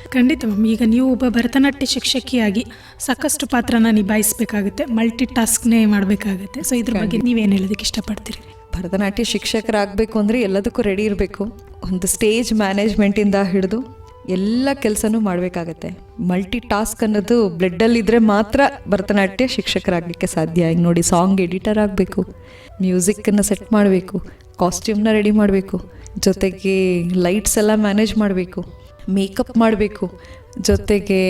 ಖಂಡಿತ ಮ್ಯಾಮ್ ಈಗ ನೀವು ಒಬ್ಬ ಭರತನಾಟ್ಯ ಶಿಕ್ಷಕಿಯಾಗಿ ಸಾಕಷ್ಟು ಪಾತ್ರನ ನಿಭಾಯಿಸಬೇಕಾಗುತ್ತೆ ಮಲ್ಟಿ ಟಾಸ್ಕ್ನೇ ಮಾಡಬೇಕಾಗುತ್ತೆ. ಸೊ ಇದ್ರ ಬಗ್ಗೆ ನೀವೇನು ಹೇಳೋದಕ್ಕೆ ಇಷ್ಟಪಡ್ತೀರಿ? ಭರತನಾಟ್ಯ ಶಿಕ್ಷಕರಾಗಬೇಕು ಅಂದರೆ ಎಲ್ಲದಕ್ಕೂ ರೆಡಿ ಇರಬೇಕು. ಒಂದು ಸ್ಟೇಜ್ ಮ್ಯಾನೇಜ್ಮೆಂಟಿಂದ ಹಿಡಿದು ಎಲ್ಲ ಕೆಲಸನೂ ಮಾಡಬೇಕಾಗತ್ತೆ. ಮಲ್ಟಿ ಟಾಸ್ಕ್ ಅನ್ನೋದು ಬ್ಲಡ್ಡಲ್ಲಿದ್ದರೆ ಮಾತ್ರ ಭರತನಾಟ್ಯ ಶಿಕ್ಷಕರಾಗಲಿಕ್ಕೆ ಸಾಧ್ಯ. ಈಗ ನೋಡಿ ಸಾಂಗ್ ಎಡಿಟರ್ ಆಗಬೇಕು ಮ್ಯೂಸಿಕ್ಕನ್ನು ಸೆಟ್ ಮಾಡಬೇಕು ಕಾಸ್ಟ್ಯೂಮ್ನ ರೆಡಿ ಮಾಡಬೇಕು, ಜೊತೆಗೆ ಲೈಟ್ಸ್ ಎಲ್ಲ ಮ್ಯಾನೇಜ್ ಮಾಡಬೇಕು ಮೇಕಪ್ ಮಾಡಬೇಕು, ಜೊತೆಗೆ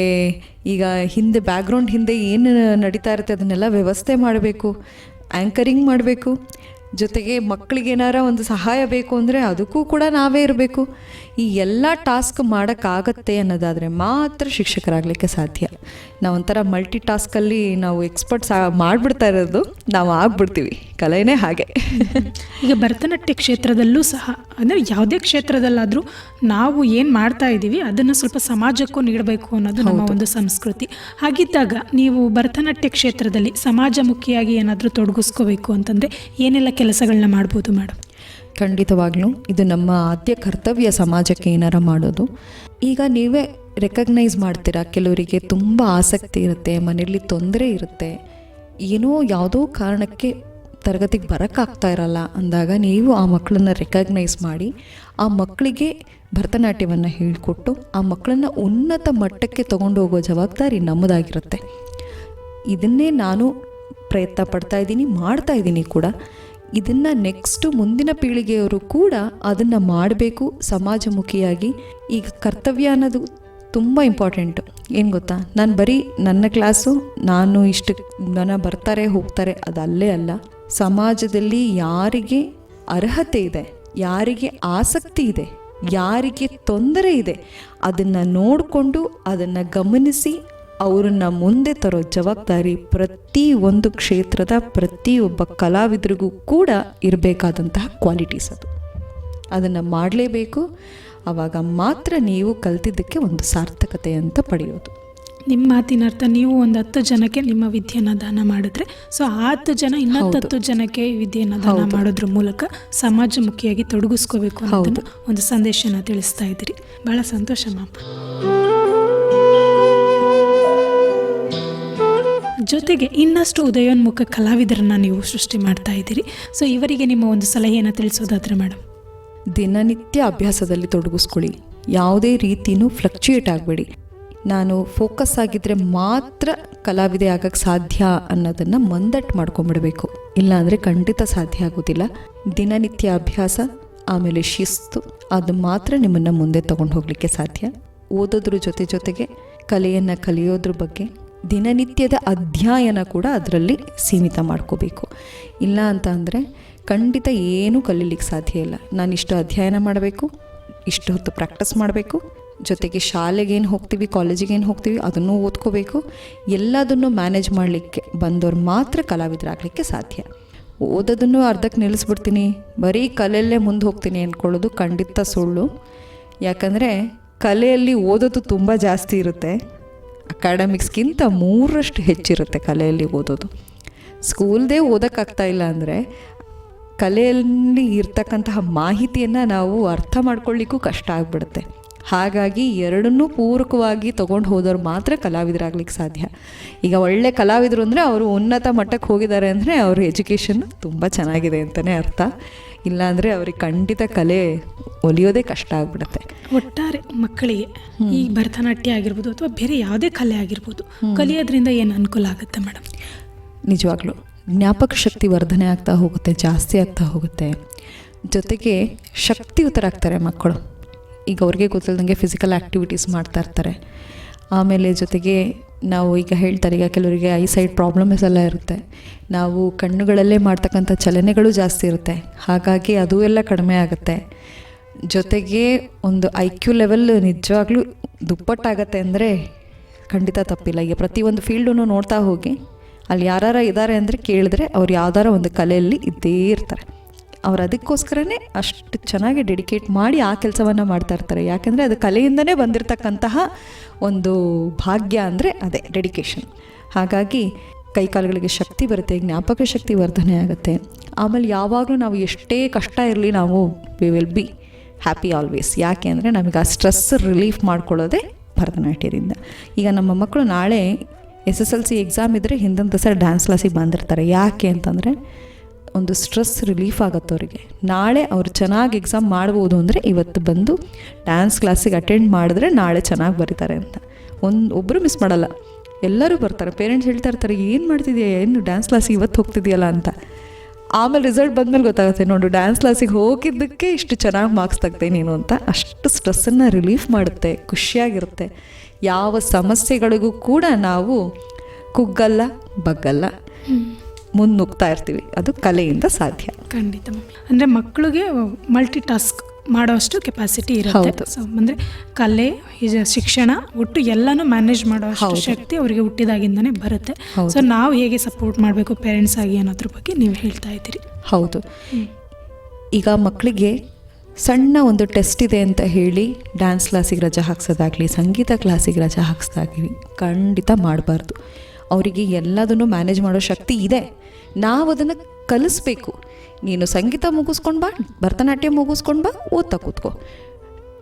ಈಗ ಹಿಂದೆ ಬ್ಯಾಕ್ಗ್ರೌಂಡ್ ಹಿಂದೆ ಏನು ನಡೀತಾ ಇರುತ್ತೆ ಅದನ್ನೆಲ್ಲ ವ್ಯವಸ್ಥೆ ಮಾಡಬೇಕು ಆ್ಯಂಕರಿಂಗ್ ಮಾಡಬೇಕು ಜೊತೆಗೆ ಮಕ್ಕಳಿಗೆ ಏನಾರ ಒಂದು ಸಹಾಯ ಬೇಕು ಅಂದರೆ ಅದಕ್ಕೂ ಕೂಡ ನಾವೇ ಇರಬೇಕು. ಈ ಎಲ್ಲ ಟಾಸ್ಕ್ ಮಾಡೋಕ್ಕಾಗತ್ತೆ ಅನ್ನೋದಾದರೆ ಮಾತ್ರ ಶಿಕ್ಷಕರಾಗಲಿಕ್ಕೆ ಸಾಧ್ಯ. ನಾವು ಒಂಥರ ಮಲ್ಟಿ ಟಾಸ್ಕಲ್ಲಿ ನಾವು ಎಕ್ಸ್ಪರ್ಟ್ಸ್ ಮಾಡಿಬಿಡ್ತಾ ಇರೋದು ನಾವು ಆಗ್ಬಿಡ್ತೀವಿ. ಕಲೆಯೇ ಹಾಗೆ. ಈಗ ಭರತನಾಟ್ಯ ಕ್ಷೇತ್ರದಲ್ಲೂ ಸಹ ಅಂದರೆ ಯಾವುದೇ ಕ್ಷೇತ್ರದಲ್ಲಾದರೂ ನಾವು ಏನು ಮಾಡ್ತಾ ಇದ್ದೀವಿ ಅದನ್ನು ಸ್ವಲ್ಪ ಸಮಾಜಕ್ಕೂ ನೀಡಬೇಕು ಅನ್ನೋದು ನಮ್ಮ ಒಂದು ಸಂಸ್ಕೃತಿ. ಹಾಗಿದ್ದಾಗ ನೀವು ಭರತನಾಟ್ಯ ಕ್ಷೇತ್ರದಲ್ಲಿ ಸಮಾಜಮುಖಿಯಾಗಿ ಏನಾದರೂ ತೊಡಗಿಸ್ಕೋಬೇಕು ಅಂತಂದರೆ ಏನೆಲ್ಲ ಕೆಲಸಗಳನ್ನ ಮಾಡ್ಬೋದು ಮೇಡಮ್. ಖಂಡಿತವಾಗ್ಲೂ ಇದು ನಮ್ಮ ಆದ್ಯ ಕರ್ತವ್ಯ ಸಮಾಜಕ್ಕೆ ಏನಾರ ಮಾಡೋದು. ಈಗ ನೀವೇ ರೆಕಗ್ನೈಸ್ ಮಾಡ್ತೀರಾ? ಕೆಲವರಿಗೆ ತುಂಬ ಆಸಕ್ತಿ ಇರುತ್ತೆ, ಮನೆಯಲ್ಲಿ ತೊಂದರೆ ಇರುತ್ತೆ. ಏನೋ ಯಾವುದೋ ಕಾರಣಕ್ಕೆ ತರಗತಿಗೆ ಬರೋಕ್ಕಾಗ್ತಾ ಇರಲ್ಲ. ಅಂದಾಗ ನೀವು ಆ ಮಕ್ಕಳನ್ನ ರೆಕಗ್ನೈಸ್ ಮಾಡಿ, ಆ ಮಕ್ಕಳಿಗೆ ಭರತನಾಟ್ಯವನ್ನು ಹೇಳಿಕೊಟ್ಟು, ಆ ಮಕ್ಕಳನ್ನು ಉನ್ನತ ಮಟ್ಟಕ್ಕೆ ತೊಗೊಂಡು ಹೋಗೋ ಜವಾಬ್ದಾರಿ ನಮ್ಮದಾಗಿರುತ್ತೆ. ಇದನ್ನೇ ನಾನು ಪ್ರಯತ್ನ ಪಡ್ತಾ ಇದ್ದೀನಿ, ಮಾಡ್ತಾ ಇದ್ದೀನಿ ಕೂಡ. ಇದನ್ನು ನೆಕ್ಸ್ಟು ಮುಂದಿನ ಪೀಳಿಗೆಯವರು ಕೂಡ ಅದನ್ನು ಮಾಡಬೇಕು ಸಮಾಜಮುಖಿಯಾಗಿ. ಈಗ ಕರ್ತವ್ಯ ಅನ್ನೋದು ತುಂಬ ಇಂಪಾರ್ಟೆಂಟು ಏನು ಗೊತ್ತಾ? ನಾನು ಬರೀ ನನ್ನ ಕ್ಲಾಸು ನಾನು ಇಷ್ಟು ಜನ ಬರ್ತಾರೆ, ಹೋಗ್ತಾರೆ, ಅದಲ್ಲೇ ಅಲ್ಲೇ. ಸಮಾಜದಲ್ಲಿ ಯಾರಿಗೆ ಅರ್ಹತೆ ಇದೆ, ಯಾರಿಗೆ ಆಸಕ್ತಿ ಇದೆ, ಯಾರಿಗೆ ತೊಂದರೆ ಇದೆ, ಅದನ್ನು ನೋಡಿಕೊಂಡು ಅದನ್ನು ಗಮನಿಸಿ ಅವರನ್ನ ಮುಂದೆ ತರೋ ಜವಾಬ್ದಾರಿ ಪ್ರತಿ ಒಂದು ಕ್ಷೇತ್ರದ ಪ್ರತಿಯೊಬ್ಬ ಕಲಾವಿದರಿಗೂ ಕೂಡ ಇರಬೇಕಾದಂತಹ ಕ್ವಾಲಿಟೀಸ್ ಅದು. ಅದನ್ನು ಮಾಡಲೇಬೇಕು ಆವಾಗ ಮಾತ್ರ ನೀವು ಕಲ್ತಿದ್ದಕ್ಕೆ ಒಂದು ಸಾರ್ಥಕತೆ ಅಂತ ಪಡೆಯೋದು. ನಿಮ್ಮ ಮಾತಿನ ಅರ್ಥ ನೀವು ಒಂದು ಹತ್ತು ಜನಕ್ಕೆ ನಿಮ್ಮ ವಿದ್ಯೆನ ದಾನ ಮಾಡಿದ್ರೆ ಸೊ ಆ ಹತ್ತು ಜನ ಇನ್ನೊಂದು ಹತ್ತು ಜನಕ್ಕೆ ವಿದ್ಯೆಯನ್ನು ದಾನ ಮಾಡೋದ್ರ ಮೂಲಕ ಸಮಾಜಮುಖಿಯಾಗಿ ತೊಡಗಿಸ್ಕೋಬೇಕು ಅಂತ ಒಂದು ಸಂದೇಶನ ತಿಳಿಸ್ತಾ ಇದ್ದೀರಿ. ಬಹಳ ಸಂತೋಷ ಮ್ಯಾಮ್ ಜೊತೆಗೆ ಇನ್ನಷ್ಟು ಉದಯೋನ್ಮುಖ ಕಲಾವಿದರನ್ನ ನೀವು ಸೃಷ್ಟಿ ಮಾಡ್ತಾ ಇದ್ದೀರಿ. ಸೊ ಇವರಿಗೆ ನಿಮ್ಮ ಒಂದು ಸಲಹೆಯನ್ನು ತಿಳಿಸೋದಾದ್ರೆ ಮೇಡಮ್. ದಿನನಿತ್ಯ ಅಭ್ಯಾಸದಲ್ಲಿ ತೊಡಗಿಸ್ಕೊಳ್ಳಿ. ಯಾವುದೇ ರೀತಿಯೂ ಫ್ಲಕ್ಚುಯೇಟ್ ಆಗಬೇಡಿ. ನಾನು ಫೋಕಸ್ ಆಗಿದ್ದರೆ ಮಾತ್ರ ಕಲಾವಿದೆ ಆಗಕ್ಕೆ ಸಾಧ್ಯ ಅನ್ನೋದನ್ನು ಮಂದಟ್ಟು ಮಾಡ್ಕೊಂಬಿಡಬೇಕು. ಇಲ್ಲಾಂದರೆ ಖಂಡಿತ ಸಾಧ್ಯ ಆಗೋದಿಲ್ಲ. ದಿನನಿತ್ಯ ಅಭ್ಯಾಸ, ಆಮೇಲೆ ಶಿಸ್ತು, ಅದು ಮಾತ್ರ ನಿಮ್ಮನ್ನು ಮುಂದೆ ತಗೊಂಡು ಹೋಗಲಿಕ್ಕೆ ಸಾಧ್ಯ. ಓದೋದ್ರ ಜೊತೆ ಜೊತೆಗೆ ಕಲೆಯನ್ನು ಕಲಿಯೋದ್ರ ಬಗ್ಗೆ ದಿನನಿತ್ಯದ ಅಧ್ಯಯನ ಕೂಡ ಅದರಲ್ಲಿ ಸೀಮಿತ ಮಾಡ್ಕೋಬೇಕು. ಇಲ್ಲ ಅಂತ ಅಂದರೆ ಖಂಡಿತ ಏನೂ ಕಲೀಲಿಕ್ಕೆ ಸಾಧ್ಯ ಇಲ್ಲ. ನಾನು ಇಷ್ಟು ಅಧ್ಯಯನ ಮಾಡಬೇಕು, ಇಷ್ಟು ಹೊತ್ತು ಪ್ರಾಕ್ಟೀಸ್ ಮಾಡಬೇಕು, ಜೊತೆಗೆ ಶಾಲೆಗೇನು ಹೋಗ್ತೀವಿ ಕಾಲೇಜಿಗೆ ಏನು ಹೋಗ್ತೀವಿ, ಅದನ್ನು ಓದ್ಕೋಬೇಕು, ಎಲ್ಲದನ್ನು ಮ್ಯಾನೇಜ್ ಮಾಡಲಿಕ್ಕೆ ಬಂದವ್ರು ಮಾತ್ರ ಕಲಾವಿದರಾಗಲಿಕ್ಕೆ ಸಾಧ್ಯ. ಓದೋದನ್ನು ಅರ್ಧಕ್ಕೆ ನಿಲ್ಲಿಸ್ಬಿಡ್ತೀನಿ, ಬರೀ ಕಲೆಯಲ್ಲೇ ಮುಂದೆ ಹೋಗ್ತೀನಿ ಅಂದ್ಕೊಳ್ಳೋದು ಖಂಡಿತ ಸುಳ್ಳು. ಯಾಕಂದರೆ ಕಲೆಯಲ್ಲಿ ಓದೋದು ತುಂಬ ಜಾಸ್ತಿ ಇರುತ್ತೆ. ಅಕಾಡೆಮಿಕ್ಸ್ಗಿಂತ ಮೂರರಷ್ಟು ಹೆಚ್ಚಿರುತ್ತೆ ಕಲೆಯಲ್ಲಿ ಓದೋದು. ಸ್ಕೂಲ್ದೇ ಓದೋಕ್ಕಾಗ್ತಾ ಇಲ್ಲ ಅಂದರೆ ಕಲೆಯಲ್ಲಿ ಇರ್ತಕ್ಕಂತಹ ಮಾಹಿತಿಯನ್ನು ನಾವು ಅರ್ಥ ಮಾಡ್ಕೊಳ್ಳಿಕ್ಕೂ ಕಷ್ಟ ಆಗಿಬಿಡುತ್ತೆ. ಹಾಗಾಗಿ ಎರಡನ್ನೂ ಪೂರಕವಾಗಿ ತೊಗೊಂಡು ಹೋದವ್ರು ಮಾತ್ರ ಕಲಾವಿದರಾಗ್ಲಿಕ್ಕೆ ಸಾಧ್ಯ. ಈಗ ಒಳ್ಳೆ ಕಲಾವಿದರು ಅಂದರೆ ಅವರು ಉನ್ನತ ಮಟ್ಟಕ್ಕೆ ಹೋಗಿದ್ದಾರೆ ಅಂದರೆ ಅವ್ರ ಎಜುಕೇಷನ್ ತುಂಬ ಚೆನ್ನಾಗಿದೆ ಅಂತಲೇ ಅರ್ಥ. ಇಲ್ಲಾಂದರೆ ಅವ್ರಿಗೆ ಖಂಡಿತ ಕಲೆ ಒಲಿಯೋದೇ ಕಷ್ಟ ಆಗಿಬಿಡುತ್ತೆ. ಒಟ್ಟಾರೆ ಮಕ್ಕಳಿಗೆ ಈ ಭರತನಾಟ್ಯ ಆಗಿರ್ಬೋದು ಅಥವಾ ಬೇರೆ ಯಾವುದೇ ಕಲೆ ಆಗಿರ್ಬೋದು ಕಲಿಯೋದ್ರಿಂದ ಏನು ಅನುಕೂಲ ಆಗುತ್ತೆ ಮೇಡಮ್? ನಿಜವಾಗ್ಲೂ. ಜ್ಞಾಪಕ ಶಕ್ತಿ ವರ್ಧನೆ ಆಗ್ತಾ ಹೋಗುತ್ತೆ ಜಾಸ್ತಿ ಆಗ್ತಾ ಹೋಗುತ್ತೆ. ಜೊತೆಗೆ ಶಕ್ತಿಯುತರಾಗ್ತಾರೆ ಮಕ್ಕಳು. ಈಗ ಅವ್ರಿಗೆ ಗೊತ್ತಿಲ್ಲದಂಗೆ ಫಿಸಿಕಲ್ ಆ್ಯಕ್ಟಿವಿಟೀಸ್ ಮಾಡ್ತಾ ಇರ್ತಾರೆ. ಆಮೇಲೆ ಜೊತೆಗೆ ನಾವು ಈಗ ಹೇಳ್ತಾರೆ, ಈಗ ಕೆಲವರಿಗೆ ಐ ಸೈಡ್ ಪ್ರಾಬ್ಲಮ್ಸ್ ಎಲ್ಲ ಇರುತ್ತೆ. ನಾವು ಕಣ್ಣುಗಳಲ್ಲೇ ಮಾಡ್ತಕ್ಕಂಥ ಚಲನೆಗಳು ಜಾಸ್ತಿ ಇರುತ್ತೆ. ಹಾಗಾಗಿ ಅದು ಎಲ್ಲ ಕಡಿಮೆ ಆಗುತ್ತೆ. ಜೊತೆಗೆ ಒಂದು ಐ ಕ್ಯೂ ಲೆವೆಲ್ ನಿಜವಾಗ್ಲೂ ದುಪ್ಪಟ್ಟಾಗತ್ತೆ ಅಂದರೆ ಖಂಡಿತ ತಪ್ಪಿಲ್ಲ. ಈಗ ಪ್ರತಿಯೊಂದು ಫೀಲ್ಡನ್ನು ನೋಡ್ತಾ ಹೋಗಿ, ಅಲ್ಲಿ ಯಾರ್ಯಾರ ಇದ್ದಾರೆ ಅಂದರೆ ಕೇಳಿದ್ರೆ ಅವ್ರು ಯಾವ್ದಾರ ಒಂದು ಕಲೆಯಲ್ಲಿ ಇದ್ದೇ ಇರ್ತಾರೆ. ಅವ್ರು ಅದಕ್ಕೋಸ್ಕರನೇ ಅಷ್ಟು ಚೆನ್ನಾಗಿ ಡೆಡಿಕೇಟ್ ಮಾಡಿ ಆ ಕೆಲಸವನ್ನು ಮಾಡ್ತಾ ಇರ್ತಾರೆ. ಯಾಕೆಂದರೆ ಅದು ಕಲೆಯಿಂದನೇ ಬಂದಿರತಕ್ಕಂತಹ ಒಂದು ಭಾಗ್ಯ ಅಂದರೆ ಅದೇ ಡೆಡಿಕೇಶನ್ ಹಾಗಾಗಿ ಕೈಕಾಲುಗಳಿಗೆ ಶಕ್ತಿ ಬರುತ್ತೆ, ಜ್ಞಾಪಕ ಶಕ್ತಿ ವರ್ಧನೆ ಆಗುತ್ತೆ. ಆಮೇಲೆ ಯಾವಾಗಲೂ ನಾವು ಎಷ್ಟೇ ಕಷ್ಟ ಇರಲಿ ನಾವು we will be happy always ಯಾಕೆ ಅಂದರೆ ನಮಗೆ ಆ ಸ್ಟ್ರೆಸ್ ರಿಲೀಫ್ ಮಾಡ್ಕೊಳ್ಳೋದೇ ಭರತನಾಟ್ಯದಿಂದ. ಈಗ ನಮ್ಮ ಮಕ್ಕಳು ನಾಳೆ S S L C exam ಇದ್ದರೆ ಹಿಂದಿನ ದಿವಸ ಡ್ಯಾನ್ಸ್ ಕ್ಲಾಸಿಗೆ ಬಂದಿರ್ತಾರೆ. ಯಾಕೆ ಅಂತಂದರೆ ಒಂದು ಸ್ಟ್ರೆಸ್ ರಿಲೀಫ್ ಆಗುತ್ತೆ ಅವರಿಗೆ. ನಾಳೆ ಅವರು ಚೆನ್ನಾಗಿ ಎಕ್ಸಾಮ್ ಮಾಡ್ಬೋದು ಅಂದರೆ ಇವತ್ತು ಬಂದು ಡ್ಯಾನ್ಸ್ ಕ್ಲಾಸಿಗೆ ಅಟೆಂಡ್ ಮಾಡಿದ್ರೆ ನಾಳೆ ಚೆನ್ನಾಗಿ ಬರೀತಾರೆ ಅಂತ. ಒಂದು ಒಬ್ಬರು ಮಿಸ್ ಮಾಡಲ್ಲ. ಎಲ್ಲರೂ ಬರ್ತಾರೆ. ಪೇರೆಂಟ್ಸ್ ಹೇಳ್ತಾ ಇರ್ತಾರೆ, ಏನು ಮಾಡ್ತಿದ್ಯಾ? ಏನು ಡ್ಯಾನ್ಸ್ ಕ್ಲಾಸಿಗೆ ಇವತ್ತು ಹೋಗ್ತಿದ್ಯಲ್ಲ ಅಂತ. ಆಮೇಲೆ ರಿಸಲ್ಟ್ ಬಂದಮೇಲೆ ಗೊತ್ತಾಗುತ್ತೆ, ನೋಡು ಡ್ಯಾನ್ಸ್ ಕ್ಲಾಸಿಗೆ ಹೋಗಿದ್ದಕ್ಕೆ ಇಷ್ಟು ಚೆನ್ನಾಗಿ ಮಾರ್ಕ್ಸ್ ತೆಗ್ದೆ ನೀನು ಅಂತ. ಅಷ್ಟು ಸ್ಟ್ರೆಸ್ಸನ್ನು ರಿಲೀಫ್ ಮಾಡುತ್ತೆ, ಖುಷಿಯಾಗಿರುತ್ತೆ. ಯಾವ ಸಮಸ್ಯೆಗಳಿಗೂ ಕೂಡ ನಾವು ಕುಗ್ಗಲ್ಲ, ಬಗ್ಗಲ್ಲ. ಮುನ್ನುಗ್ತಾ ಇರ್ತೀವಿ. ಅದು ಕಲೆಯಿಂದ ಸಾಧ್ಯ. ಖಂಡಿತ ಅಂದರೆ ಮಕ್ಕಳಿಗೆ ಮಲ್ಟಿ ಟಾಸ್ಕ್ ಮಾಡೋಷ್ಟು ಕೆಪಾಸಿಟಿ ಇರುತ್ತೆ. ಹೌದು. ಸೊ ಅಂದರೆ ಕಲೆ ಶಿಕ್ಷಣ ಒಟ್ಟು ಎಲ್ಲನೂ ಮ್ಯಾನೇಜ್ ಮಾಡೋ ಶಕ್ತಿ ಅವರಿಗೆ ಹುಟ್ಟಿದಾಗಿಂದನೇ ಬರುತ್ತೆ. ಸೊ ನಾವು ಹೇಗೆ ಸಪೋರ್ಟ್ ಮಾಡಬೇಕು ಪೇರೆಂಟ್ಸ್ ಆಗಿ ಅನ್ನೋದ್ರ ಬಗ್ಗೆ ನೀವು ಹೇಳ್ತಾ ಇದ್ದೀರಿ. ಹೌದು. ಈಗ ಮಕ್ಕಳಿಗೆ ಸಣ್ಣ ಒಂದು ಟೆಸ್ಟ್ ಇದೆ ಅಂತ ಹೇಳಿ ಡ್ಯಾನ್ಸ್ ಕ್ಲಾಸಿಗೆ ರಜೆ ಹಾಕ್ಸೋದಾಗಲಿ ಸಂಗೀತ ಕ್ಲಾಸಿಗೆ ರಜೆ ಹಾಕ್ಸೋದಾಗಲಿ ಖಂಡಿತ ಮಾಡಬಾರ್ದು. ಅವರಿಗೆ ಎಲ್ಲದನ್ನು ಮ್ಯಾನೇಜ್ ಮಾಡೋ ಶಕ್ತಿ ಇದೆ. ನಾವು ಅದನ್ನು ಕಲಿಸ್ಬೇಕು. ನೀನು ಸಂಗೀತ ಮುಗಿಸ್ಕೊಂಡು ಬಾ, ಭರತನಾಟ್ಯ ಮುಗಿಸ್ಕೊಂಡು ಬಾ, ಓದ್ತಾ ಕೂತ್ಕೋ.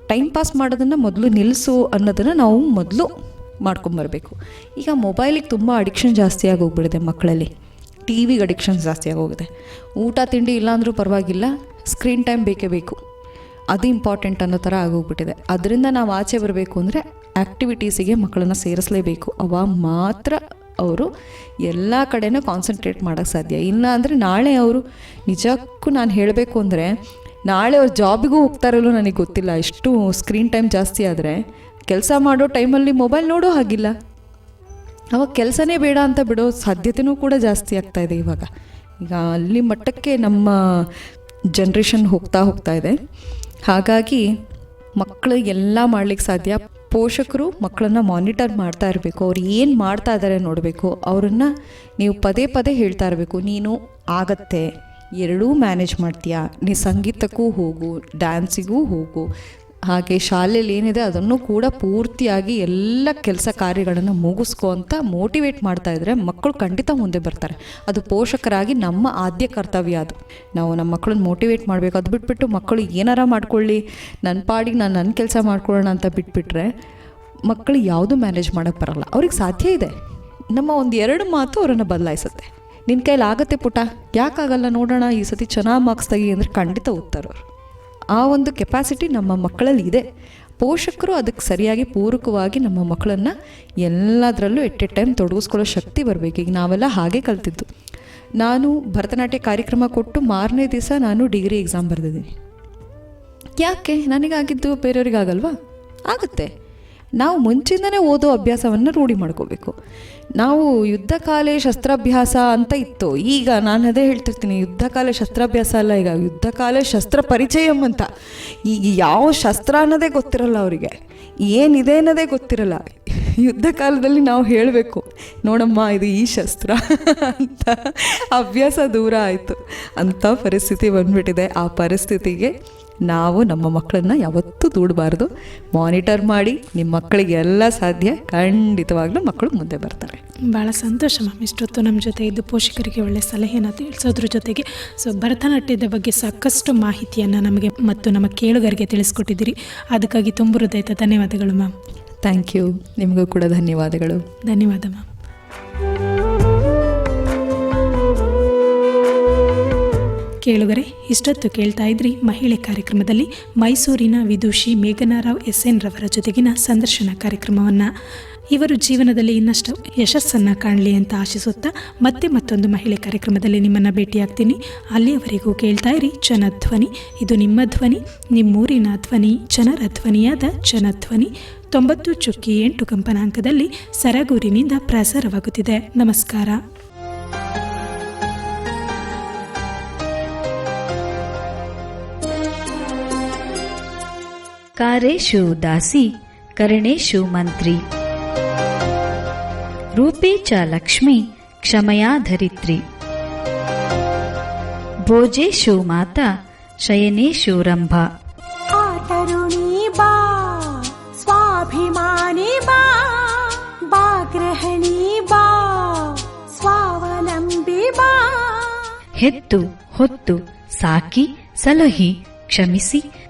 ಟೈಮ್ ಪಾಸ್ ಮಾಡೋದನ್ನು ಮೊದಲು ನಿಲ್ಲಿಸು ಅನ್ನೋದನ್ನು ನಾವು ಮೊದಲು ಮಾಡ್ಕೊಂಬರ್ಬೇಕು ಈಗ ಮೊಬೈಲಿಗೆ ತುಂಬ ಅಡಿಕ್ಷನ್ ಜಾಸ್ತಿ ಆಗೋಗ್ಬಿಡಿದೆ ಮಕ್ಕಳಲ್ಲಿ. ಟಿ ವಿಗೆ ಅಡಿಕ್ಷನ್ ಜಾಸ್ತಿ ಆಗೋಗಿದೆ. ಊಟ, ತಿಂಡಿ ಇಲ್ಲಾಂದರೂ ಪರವಾಗಿಲ್ಲ ಸ್ಕ್ರೀನ್ ಟೈಮ್ ಬೇಕೇ ಬೇಕು. ಅದು ಇಂಪಾರ್ಟೆಂಟ್ ಅನ್ನೋ ಥರ ಆಗೋಗ್ಬಿಟ್ಟಿದೆ. ಅದರಿಂದ ನಾವು ಆಚೆ ಬರಬೇಕು ಅಂದರೆ ಆ್ಯಕ್ಟಿವಿಟೀಸಿಗೆ ಮಕ್ಕಳನ್ನು ಸೇರಿಸಲೇಬೇಕು. ಅವಾಗ ಮಾತ್ರ ಅವರು ಎಲ್ಲ ಕಡೆನೂ ಕಾನ್ಸಂಟ್ರೇಟ್ ಮಾಡೋಕ್ಕೆ ಸಾಧ್ಯ. ಇಲ್ಲ ಅಂದರೆ ನಾಳೆ ಅವರು ನಿಜಕ್ಕೂ ನಾನು ಹೇಳಬೇಕು ಅಂದರೆ ನಾಳೆ ಅವ್ರ ಜಾಬಿಗೂ ಹೋಗ್ತಾರಲ್ಲೋ ನನಗೆ ಗೊತ್ತಿಲ್ಲ. ಎಷ್ಟು ಸ್ಕ್ರೀನ್ ಟೈಮ್ ಜಾಸ್ತಿ ಆದರೆ ಕೆಲಸ ಮಾಡೋ ಟೈಮಲ್ಲಿ ಮೊಬೈಲ್ ನೋಡೋ ಹಾಗಿಲ್ಲ. ಅವಾಗ ಕೆಲಸನೇ ಬೇಡ ಅಂತ ಬಿಡೋ ಸಾಧ್ಯತೆನೂ ಕೂಡ ಜಾಸ್ತಿ ಆಗ್ತಾ ಇದೆ ಇವಾಗ. ಈಗ ಅಲ್ಲಿ ಮಟ್ಟಕ್ಕೆ ನಮ್ಮ ಜನ್ರೇಷನ್ ಹೋಗ್ತಾ ಹೋಗ್ತಾ ಇದೆ. ಹಾಗಾಗಿ ಮಕ್ಕಳು ಎಲ್ಲ ಮಾಡ್ಲಿಕ್ಕೆ ಸಾಧ್ಯ. ಪೋಷಕರು ಮಕ್ಕಳನ್ನು ಮಾನಿಟರ್ ಮಾಡ್ತಾ ಇರಬೇಕು. ಅವ್ರು ಏನು ಮಾಡ್ತಾ ಇದ್ದಾರೆ ನೋಡಬೇಕು. ಅವರನ್ನು ನೀವು ಪದೇ ಪದೇ ಹೇಳ್ತಾ ಇರಬೇಕು. ನೀನು ಆಗತ್ತೆ. ಎರಡೂ ಮ್ಯಾನೇಜ್ ಮಾಡ್ತೀಯಾ? ನೀ ಸಂಗೀತಕ್ಕೂ ಹೋಗು ಡ್ಯಾನ್ಸಿಗೂ ಹೋಗು. ಹಾಗೆ ಶಾಲೆಯಲ್ಲಿ ಏನಿದೆ ಅದನ್ನು ಕೂಡ ಪೂರ್ತಿಯಾಗಿ ಎಲ್ಲ ಕೆಲಸ ಕಾರ್ಯಗಳನ್ನು ಮುಗಿಸ್ಕೊ ಅಂತ ಮೋಟಿವೇಟ್ ಮಾಡ್ತಾ ಇದ್ದರೆ ಮಕ್ಕಳು ಖಂಡಿತ ಮುಂದೆ ಬರ್ತಾರೆ. ಅದು ಪೋಷಕರಾಗಿ ನಮ್ಮ ಆದ್ಯ ಕರ್ತವ್ಯ ಅದು. ನಾವು ನಮ್ಮ ಮಕ್ಕಳನ್ನ ಮೋಟಿವೇಟ್ ಮಾಡಬೇಕು. ಅದು ಬಿಟ್ಬಿಟ್ಟು ಮಕ್ಕಳು ಏನಾರ ಮಾಡ್ಕೊಳ್ಳಿ. ನನ್ನ ಪಾಡಿಗೆ ನಾನು ನನ್ನ ಕೆಲಸ ಮಾಡ್ಕೊಳ್ಳೋಣ ಅಂತ ಬಿಟ್ಬಿಟ್ರೆ ಮಕ್ಕಳು ಯಾವುದು ಮ್ಯಾನೇಜ್ ಮಾಡೋಕ್ಕೆ ಬರಲ್ಲ. ಅವ್ರಿಗೆ ಸಾಧ್ಯ ಇದೆ. ನಮ್ಮ ಒಂದು ಎರಡು ಮಾತು ಅವರನ್ನು ಬದಲಾಯಿಸುತ್ತೆ. ನಿನ್ನ ಕೈಲಿ ಆಗತ್ತೆ ಪುಟ. ಯಾಕಾಗಲ್ಲ ನೋಡೋಣ. ಈ ಸತಿ ಚೆನ್ನಾಗಿ ಮಾರ್ಕ್ಸ್ ತೆಗಿ ಅಂದರೆ ಖಂಡಿತ ಓದ್ತಾರವ್ರು ಆ ಒಂದು ಕೆಪಾಸಿಟಿ ನಮ್ಮ ಮಕ್ಕಳಲ್ಲಿ ಇದೆ. ಪೋಷಕರು ಅದಕ್ಕೆ ಸರಿಯಾಗಿ ಪೂರಕವಾಗಿ ನಮ್ಮ ಮಕ್ಕಳನ್ನು ಎಲ್ಲದರಲ್ಲೂ ಎಟ್ ಎ ಟೈಮ್ ತೊಡಗಿಸ್ಕೊಳ್ಳೋ ಶಕ್ತಿ ಬರಬೇಕು. ಈಗ ನಾವೆಲ್ಲ ಹಾಗೆ ಕಲ್ತಿದ್ದು. ನಾನು ಭರತನಾಟ್ಯ ಕಾರ್ಯಕ್ರಮ ಕೊಟ್ಟು ಮಾರನೇ ದಿವಸ ನಾನು ಡಿಗ್ರಿ ಎಕ್ಸಾಮ್ ಬರೆದಿದ್ದೀನಿ. ಯಾಕೆ? ನನಗಾಗಿದ್ದು ಬೇರೆಯವ್ರಿಗಾಗಲ್ವಾ? ಆಗುತ್ತೆ. ನಾವು ಮುಂಚಿಂದನೇ ಓದೋ ಅಭ್ಯಾಸವನ್ನು ರೂಢಿ ಮಾಡ್ಕೋಬೇಕು. ನಾವು ಯುದ್ಧ ಕಾಲೇ ಶಸ್ತ್ರಾಭ್ಯಾಸ ಅಂತ ಇತ್ತು. ಈಗ ನಾನು ಅದೇ ಹೇಳ್ತಿರ್ತೀನಿ, ಯುದ್ಧ ಕಾಲ ಶಸ್ತ್ರಾಭ್ಯಾಸ ಅಲ್ಲ, ಈಗ ಯುದ್ಧ ಕಾಲೇ ಶಸ್ತ್ರ ಪರಿಚಯಂ ಅಂತ. ಈಗ ಯಾವ ಶಸ್ತ್ರ ಅನ್ನೋದೇ ಗೊತ್ತಿರಲ್ಲ ಅವರಿಗೆ. ಏನಿದೆ ಅನ್ನೋದೇ ಗೊತ್ತಿರಲ್ಲ. ಯುದ್ಧ ಕಾಲದಲ್ಲಿ ನಾವು ಹೇಳಬೇಕು, ನೋಡಮ್ಮ, ಇದು ಈ ಶಸ್ತ್ರ ಅಂತ. ಅಭ್ಯಾಸ ದೂರ ಆಯಿತು. ಅಂಥ ಪರಿಸ್ಥಿತಿ ಬಂದ್ಬಿಟ್ಟಿದೆ. ಆ ಪರಿಸ್ಥಿತಿಗೆ ನಾವು ನಮ್ಮ ಮಕ್ಕಳನ್ನ ಯಾವತ್ತೂ ದೂಡಬಾರ್ದು. ಮಾನಿಟರ್ ಮಾಡಿ ನಿಮ್ಮ ಮಕ್ಕಳಿಗೆ ಎಲ್ಲ ಸಾಧ್ಯ. ಖಂಡಿತವಾಗ್ಲೂ ಮಕ್ಕಳು ಮುಂದೆ ಬರ್ತಾರೆ. ಭಾಳ ಸಂತೋಷ ಮ್ಯಾಮ್. ಇಷ್ಟೊತ್ತು ನಮ್ಮ ಜೊತೆ ಇದ್ದು ಪೋಷಕರಿಗೆ ಒಳ್ಳೆ ಸಲಹೆಯನ್ನು ತಿಳಿಸೋದ್ರ ಜೊತೆಗೆ ಸೊ ಭರತನಾಟ್ಯದ ಬಗ್ಗೆ ಸಾಕಷ್ಟು ಮಾಹಿತಿಯನ್ನು ನಮಗೆ ಮತ್ತು ನಮ್ಮ ಕೇಳುಗರಿಗೆ ತಿಳಿಸ್ಕೊಟ್ಟಿದ್ದೀರಿ. ಅದಕ್ಕಾಗಿ ತುಂಬ ಹೃದಯದ ಧನ್ಯವಾದಗಳು ಮ್ಯಾಮ್. ಥ್ಯಾಂಕ್ ಯು ನಿಮಗೂ ಕೂಡ ಧನ್ಯವಾದಗಳು. ಧನ್ಯವಾದ ಮ್ಯಾಮ್. ಕೇಳುಗರೆ, ಇಷ್ಟೊತ್ತು ಕೇಳ್ತಾ ಇದ್ರಿ ಮಹಿಳೆ ಕಾರ್ಯಕ್ರಮದಲ್ಲಿ ಮೈಸೂರಿನ ವಿದುಷಿ ಮೇಘನಾರಾವ್ ಎಸ್ ಎನ್ ರವರ ಜೊತೆಗಿನ ಸಂದರ್ಶನ ಕಾರ್ಯಕ್ರಮವನ್ನು. ಇವರು ಜೀವನದಲ್ಲಿ ಇನ್ನಷ್ಟು ಯಶಸ್ಸನ್ನು ಕಾಣಲಿ ಅಂತ ಆಶಿಸುತ್ತಾ ಮತ್ತೆ ಮತ್ತೊಂದು ಮಹಿಳೆ ಕಾರ್ಯಕ್ರಮದಲ್ಲಿ ನಿಮ್ಮನ್ನು ಭೇಟಿಯಾಗ್ತೀನಿ. ಅಲ್ಲಿಯವರೆಗೂ ಕೇಳ್ತಾ ಇರಿ ಜನಧ್ವನಿ. ಇದು ನಿಮ್ಮ ಧ್ವನಿ, ನಿಮ್ಮೂರಿನ ಧ್ವನಿ, ಜನರ ಧ್ವನಿಯಾದ ಜನಧ್ವನಿ. ತೊಂಬತ್ತು ಚುಕ್ಕಿ ಎಂಟು ಕಂಪನಾಂಕದಲ್ಲಿ ಸರಗೂರಿನಿಂದ ಪ್ರಸಾರವಾಗುತ್ತಿದೆ. ನಮಸ್ಕಾರ. ಕಾರೇಶು ದಾಸಿ ಕರಣೇಶು ಮಂತ್ರಿ. ರೂಪೇ ಚ ಲಕ್ಷ್ಮಿ ಕ್ಷಮಯಾಧರಿತ್ರಿ ಭೋಜೇಶು ಮಾತಾ ಶಯನೇಶು ರಂಭಾ. ಬಾ ಸ್ವಾಭಿಮಾನಿ ಬಾ ಬಾಗ್ರಹಣಿ ಬಾ ಸ್ವಾವಲಂಬಿ ಬಾ. ಹೆತ್ತು ಹೊತ್ತು ಸಾಕಿ ಸಲಹಿ ಕ್ಷಮಿಸಿ